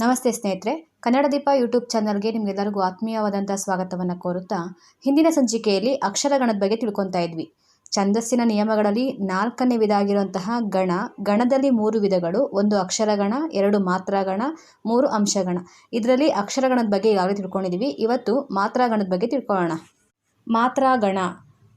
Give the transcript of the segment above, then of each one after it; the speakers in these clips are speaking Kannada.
ನಮಸ್ತೆ ಸ್ನೇಹಿತರೆ, ಕನ್ನಡ ದೀಪ ಯೂಟ್ಯೂಬ್ ಚಾನಲ್ಗೆ ನಿಮಗೆಲ್ಲರಿಗೂ ಆತ್ಮೀಯವಾದಂಥ ಸ್ವಾಗತವನ್ನು ಕೋರುತ್ತಾ, ಹಿಂದಿನ ಸಂಚಿಕೆಯಲ್ಲಿ ಅಕ್ಷರಗಣದ ಬಗ್ಗೆ ತಿಳ್ಕೊತಾ ಇದ್ವಿ. ಛಂದಸ್ಸಿನ ನಿಯಮಗಳಲ್ಲಿ ನಾಲ್ಕನೇ ವಿಧ ಆಗಿರುವಂತಹ ಗಣ, ಗಣದಲ್ಲಿ ಮೂರು ವಿಧಗಳು, ಒಂದು ಅಕ್ಷರಗಣ ಎರಡು ಮಾತ್ರಗಣ ಮೂರು ಅಂಶಗಣ ಇದರಲ್ಲಿ ಅಕ್ಷರಗಣದ ಬಗ್ಗೆ ಈಗಾಗಲೇ ತಿಳ್ಕೊಂಡಿದ್ವಿ. ಇವತ್ತು ಮಾತ್ರಗಣದ ಬಗ್ಗೆ ತಿಳ್ಕೊಳ್ಳೋಣ. ಮಾತ್ರಗಣ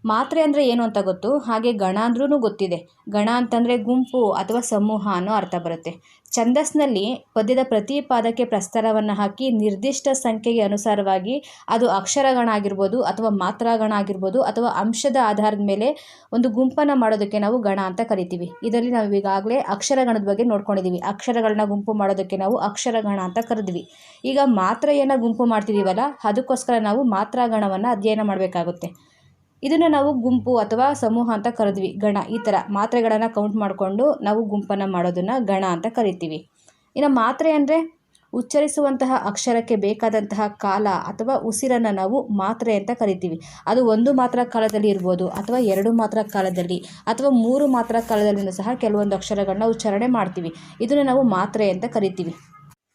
ಮಾತ್ರೆ ಅಂದರೆ ಏನು ಅಂತ ಗೊತ್ತು? ಹಾಗೆ ಗಣ ಅಂದ್ರೂ ಗೊತ್ತಿದೆ. ಗಣ ಅಂತಂದರೆ ಗುಂಪು ಅಥವಾ ಸಮೂಹ ಅನ್ನೋ ಅರ್ಥ ಬರುತ್ತೆ. ಛಂದಸ್ಸಿನಲ್ಲಿ ಪದ್ಯದ ಪ್ರತಿ ಪಾದಕ್ಕೆ ಪ್ರಸ್ತರವನ್ನು ಹಾಕಿ ನಿರ್ದಿಷ್ಟ ಸಂಖ್ಯೆಗೆ ಅನುಸಾರವಾಗಿ ಅದು ಅಕ್ಷರಗಣ ಆಗಿರ್ಬೋದು ಅಥವಾ ಮಾತ್ರಗಣ ಆಗಿರ್ಬೋದು ಅಥವಾ ಅಂಶದ ಆಧಾರದ ಮೇಲೆ ಒಂದು ಗುಂಪನ್ನು ಮಾಡೋದಕ್ಕೆ ನಾವು ಗಣ ಅಂತ ಕರಿತೀವಿ. ಇದರಲ್ಲಿ ನಾವು ಈಗಾಗಲೇ ಅಕ್ಷರಗಣದ ಬಗ್ಗೆ ನೋಡ್ಕೊಂಡಿದ್ದೀವಿ ಅಕ್ಷರಗಳನ್ನ ಗುಂಪು ಮಾಡೋದಕ್ಕೆ ನಾವು ಅಕ್ಷರಗಣ ಅಂತ ಕರೆದ್ವಿ. ಈಗ ಮಾತ್ರೆಯನ್ನು ಗುಂಪು ಮಾಡ್ತಿದ್ದೀವಲ್ಲ ಅದಕ್ಕೋಸ್ಕರ ನಾವು ಮಾತ್ರಗಣವನ್ನು ಅಧ್ಯಯನ ಮಾಡಬೇಕಾಗುತ್ತೆ. ಇದನ್ನು ನಾವು ಗುಂಪು ಅಥವಾ ಸಮೂಹ ಅಂತ ಕರೆದ್ವಿ. ಗಣ ಈ ಥರ ಮಾತ್ರೆಗಳನ್ನು ಕೌಂಟ್ ಮಾಡಿಕೊಂಡು ನಾವು ಗುಂಪನ್ನು ಮಾಡೋದನ್ನು ಗಣ ಅಂತ ಕರಿತೀವಿ. ಇನ್ನು ಮಾತ್ರೆ ಅಂದರೆ ಉಚ್ಚರಿಸುವಂತಹ ಅಕ್ಷರಕ್ಕೆ ಬೇಕಾದಂತಹ ಕಾಲ ಅಥವಾ ಉಸಿರನ್ನು ನಾವು ಮಾತ್ರೆ ಅಂತ ಕರಿತೀವಿ. ಅದು ಒಂದು ಮಾತ್ರ ಕಾಲದಲ್ಲಿ ಇರ್ಬೋದು ಅಥವಾ ಎರಡು ಮಾತ್ರ ಕಾಲದಲ್ಲಿ ಅಥವಾ ಮೂರು ಮಾತ್ರ ಕಾಲದಲ್ಲಿಯೂ ಸಹ ಕೆಲವೊಂದು ಅಕ್ಷರಗಳನ್ನ ಉಚ್ಚಾರಣೆ ಮಾಡ್ತೀವಿ. ಇದನ್ನು ನಾವು ಮಾತ್ರೆ ಅಂತ ಕರಿತೀವಿ.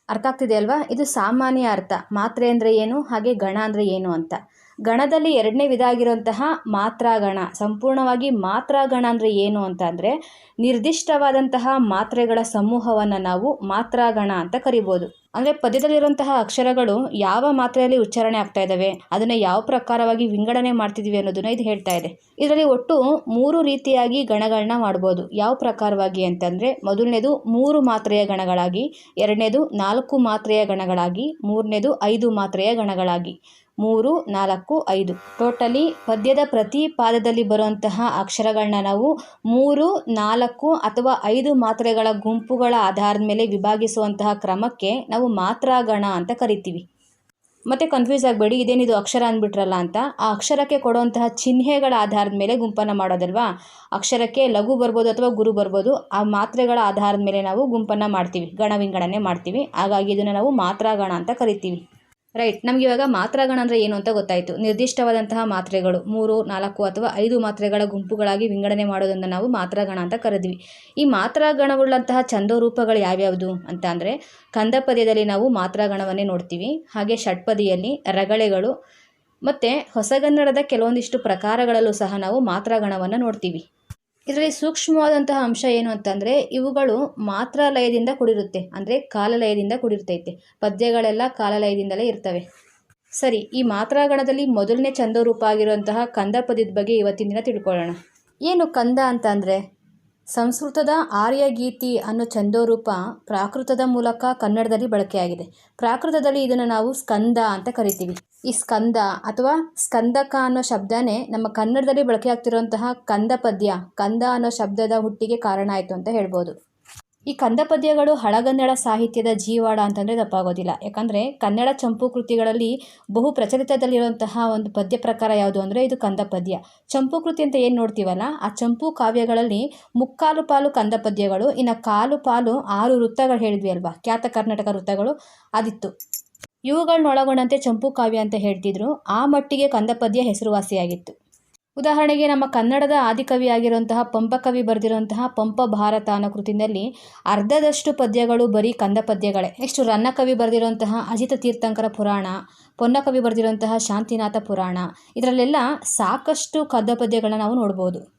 ಅರ್ಥ ಆಗ್ತಿದೆ ಅಲ್ವಾ? ಇದು ಸಾಮಾನ್ಯ ಅರ್ಥ. ಮಾತ್ರೆ ಅಂದರೆ ಏನು? ಹಾಗೆ ಗಣ ಅಂದರೆ ಏನು ಅಂತ. ಗಣದಲ್ಲಿ ಎರಡನೇ ವಿಧ ಆಗಿರುವಂತಹ ಮಾತ್ರಾಗಣ. ಸಂಪೂರ್ಣವಾಗಿ ಮಾತ್ರಾಗಣ ಅಂದರೆ ಏನು ಅಂತ ಅಂದರೆ ನಿರ್ದಿಷ್ಟವಾದಂತಹ ಮಾತ್ರೆಗಳ ಸಮೂಹವನ್ನು ನಾವು ಮಾತ್ರಾಗಣ ಅಂತ ಕರಿಬೋದು. ಅಂದರೆ ಪದ್ಯದಲ್ಲಿರುವಂತಹ ಅಕ್ಷರಗಳು ಯಾವ ಮಾತ್ರೆಯಲ್ಲಿ ಉಚ್ಚಾರಣೆ ಆಗ್ತಾ ಇದ್ದಾವೆ ಅದನ್ನು ಯಾವ ಪ್ರಕಾರವಾಗಿ ವಿಂಗಡಣೆ ಮಾಡ್ತಿದ್ದೀವಿ ಅನ್ನೋದನ್ನ ಇದು ಹೇಳ್ತಾ ಇದೆ. ಇದರಲ್ಲಿ ಒಟ್ಟು ಮೂರು ರೀತಿಯಾಗಿ ಗಣಗಳನ್ನ ಮಾಡ್ಬೋದು. ಯಾವ ಪ್ರಕಾರವಾಗಿ ಅಂತಂದರೆ ಮೊದಲನೇದು ಮೂರು ಮಾತ್ರೆಯ ಗಣಗಳಾಗಿ, ಎರಡನೇದು ನಾಲ್ಕು ಮಾತ್ರೆಯ ಗಣಗಳಾಗಿ, ಮೂರನೇದು ಐದು ಮಾತ್ರೆಯ ಗಣಗಳಾಗಿ. ಮೂರು, ನಾಲ್ಕು, ಐದು. ಟೋಟಲಿ ಪದ್ಯದ ಪ್ರತಿ ಪಾದದಲ್ಲಿ ಬರುವಂತಹ ಅಕ್ಷರಗಳನ್ನ ನಾವು ಮೂರು, ನಾಲ್ಕು ಅಥವಾ ಐದು ಮಾತ್ರೆಗಳ ಗುಂಪುಗಳ ಆಧಾರದ ಮೇಲೆ ವಿಭಾಗಿಸುವಂತಹ ಕ್ರಮಕ್ಕೆ ನಾವು ಮಾತ್ರಾಗಣ ಅಂತ ಕರಿತೀವಿ. ಮತ್ತೆ ಕನ್ಫ್ಯೂಸ್ ಆಗಬೇಡಿ, ಇದೇನಿದು ಅಕ್ಷರ ಅಂದ್ಬಿಟ್ರಲ್ಲ ಅಂತ. ಆ ಅಕ್ಷರಕ್ಕೆ ಕೊಡುವಂತಹ ಚಿಹ್ನೆಗಳ ಆಧಾರದ ಮೇಲೆ ಗುಂಪನ್ನು ಮಾಡೋದಲ್ವಾ? ಅಕ್ಷರಕ್ಕೆ ಲಘು ಬರ್ಬೋದು ಅಥವಾ ಗುರು ಬರ್ಬೋದು, ಆ ಮಾತ್ರೆಗಳ ಆಧಾರದ ಮೇಲೆ ನಾವು ಗುಂಪನ್ನು ಮಾಡ್ತೀವಿ ಗಣ ವಿಂಗಡಣೆ ಮಾಡ್ತೀವಿ. ಹಾಗಾಗಿ ಇದನ್ನು ನಾವು ಮಾತ್ರಾಗಣ ಅಂತ ಕರಿತೀವಿ. ರೈಟ್ ನಮಗೆ ಇವಾಗ ಮಾತ್ರಾಗಣ ಅಂದರೆ ಏನು ಅಂತ ಗೊತ್ತಾಯಿತು. ನಿರ್ದಿಷ್ಟವಾದಂತಹ ಮಾತ್ರೆಗಳು, ಮೂರು, ನಾಲ್ಕು ಅಥವಾ ಐದು ಮಾತ್ರೆಗಳ ಗುಂಪುಗಳಾಗಿ ವಿಂಗಡಣೆ ಮಾಡೋದನ್ನು ನಾವು ಮಾತ್ರಾಗಣ ಅಂತ ಕರೆದ್ವಿ. ಈ ಮಾತ್ರಾಗಣವುಳ್ಳಂತಹ ಛಂದೋರೂಪಗಳು ಯಾವ್ಯಾವುದು ಅಂತ ಅಂದರೆ, ಕಂದಪದ್ಯದಲ್ಲಿ ನಾವು ಮಾತ್ರಾಗಣವನ್ನೇ ನೋಡ್ತೀವಿ. ಹಾಗೆ ಷಟ್ಪದಿಯಲ್ಲಿ ರಗಳೆಗಳು ಮತ್ತು ಹೊಸಗನ್ನಡದ ಕೆಲವೊಂದಿಷ್ಟು ಪ್ರಕಾರಗಳಲ್ಲೂ ಸಹ ನಾವು ಮಾತ್ರಾಗಣವನ್ನು ನೋಡ್ತೀವಿ. ಇದರಲ್ಲಿ ಸೂಕ್ಷ್ಮವಾದಂತಹ ಅಂಶ ಏನು ಅಂತಂದರೆ ಇವುಗಳು ಮಾತ್ರ ಲಯದಿಂದ ಕೂಡಿರುತ್ತೆ, ಅಂದರೆ ಕಾಲಲಯದಿಂದ ಕೂಡಿರ್ತೈತೆ. ಪದ್ಯಗಳೆಲ್ಲ ಕಾಲಲಯದಿಂದಲೇ ಇರ್ತವೆ. ಸರಿ, ಈ ಮಾತ್ರಾಗಣದಲ್ಲಿ ಮೊದಲನೇ ಚಂದೋರೂಪ ಆಗಿರುವಂತಹ ಕಂದ ಪದ್ಯದ ಬಗ್ಗೆ ಇವತ್ತಿನ ದಿನ ತಿಳ್ಕೊಳ್ಳೋಣ. ಏನು ಕಂದ ಅಂತ ಅಂದರೆ ಸಂಸ್ಕೃತದ ಆರ್ಯಗೀತಿ ಅನ್ನೋ ಚಂದೋರೂಪ ಪ್ರಾಕೃತದ ಮೂಲಕ ಕನ್ನಡದಲ್ಲಿ ಬಳಕೆಯಾಗಿದೆ. ಪ್ರಾಕೃತದಲ್ಲಿ ಇದನ್ನು ನಾವು ಸ್ಕಂದ ಅಂತ ಕರಿತೀವಿ. ಈ ಸ್ಕಂದ ಅಥವಾ ಸ್ಕಂದಕ ಅನ್ನೋ ಶಬ್ದನೇ ನಮ್ಮ ಕನ್ನಡದಲ್ಲಿ ಬಳಕೆಯಾಗ್ತಿರುವಂತಹ ಕಂದ ಪದ್ಯ ಕಂದ ಅನ್ನೋ ಶಬ್ದದ ಹುಟ್ಟಿಗೆ ಕಾರಣ ಆಯಿತು ಅಂತ ಹೇಳ್ಬೋದು. ಈ ಕಂದ ಪದ್ಯಗಳು ಹಳಗನ್ನಡ ಸಾಹಿತ್ಯದ ಜೀವಾಳ ಅಂತಂದರೆ ತಪ್ಪಾಗೋದಿಲ್ಲ. ಯಾಕಂದರೆ ಕನ್ನಡ ಚಂಪು ಕೃತಿಗಳಲ್ಲಿ ಬಹು ಪ್ರಚಲಿತದಲ್ಲಿರುವಂತಹ ಒಂದು ಪದ್ಯ ಪ್ರಕಾರ ಯಾವುದು ಅಂದರೆ ಇದು ಕಂದ ಪದ್ಯ ಚಂಪು ಕೃತಿ ಅಂತ ಏನು ನೋಡ್ತೀವಲ್ಲ, ಆ ಚಂಪು ಕಾವ್ಯಗಳಲ್ಲಿ ಮುಕ್ಕಾಲು ಪಾಲು ಕಂದ ಪದ್ಯಗಳು ಇನ್ನು ಕಾಲು ಪಾಲು ಆರು ವೃತ್ತಗಳು ಹೇಳಿದ್ವಿ ಅಲ್ವಾ, ಖ್ಯಾತ ಕರ್ನಾಟಕ ವೃತ್ತಗಳು, ಅದಿತ್ತು. ಇವುಗಳನ್ನೊಳಗೊಂಡಂತೆ ಚಂಪು ಕಾವ್ಯ ಅಂತ ಹೇಳ್ತಿದ್ರು. ಆ ಮಟ್ಟಿಗೆ ಕಂದ ಪದ್ಯ ಹೆಸರುವಾಸಿಯಾಗಿತ್ತು. ಉದಾಹರಣೆಗೆ ನಮ್ಮ ಕನ್ನಡದ ಆದಿಕವಿ ಆಗಿರುವಂತಹ ಪಂಪಕವಿ ಬರೆದಿರುವಂತಹ ಪಂಪ ಭಾರತ ಅನ್ನೋ ಕೃತಿನಲ್ಲಿ ಅರ್ಧದಷ್ಟು ಪದ್ಯಗಳು ಬರೀ ಕಂದ ಪದ್ಯಗಳೇ. ನೆಕ್ಸ್ಟ್ ರನ್ನಕವಿ ಬರೆದಿರುವಂತಹ ಅಜಿತ ತೀರ್ಥಂಕರ ಪುರಾಣ, ಪೊನ್ನಕವಿ ಬರೆದಿರುವಂತಹ ಶಾಂತಿನಾಥ ಪುರಾಣ, ಇದರಲ್ಲೆಲ್ಲ ಸಾಕಷ್ಟು ಕಂದ ಪದ್ಯಗಳನ್ನ ನಾವು ನೋಡ್ಬೋದು.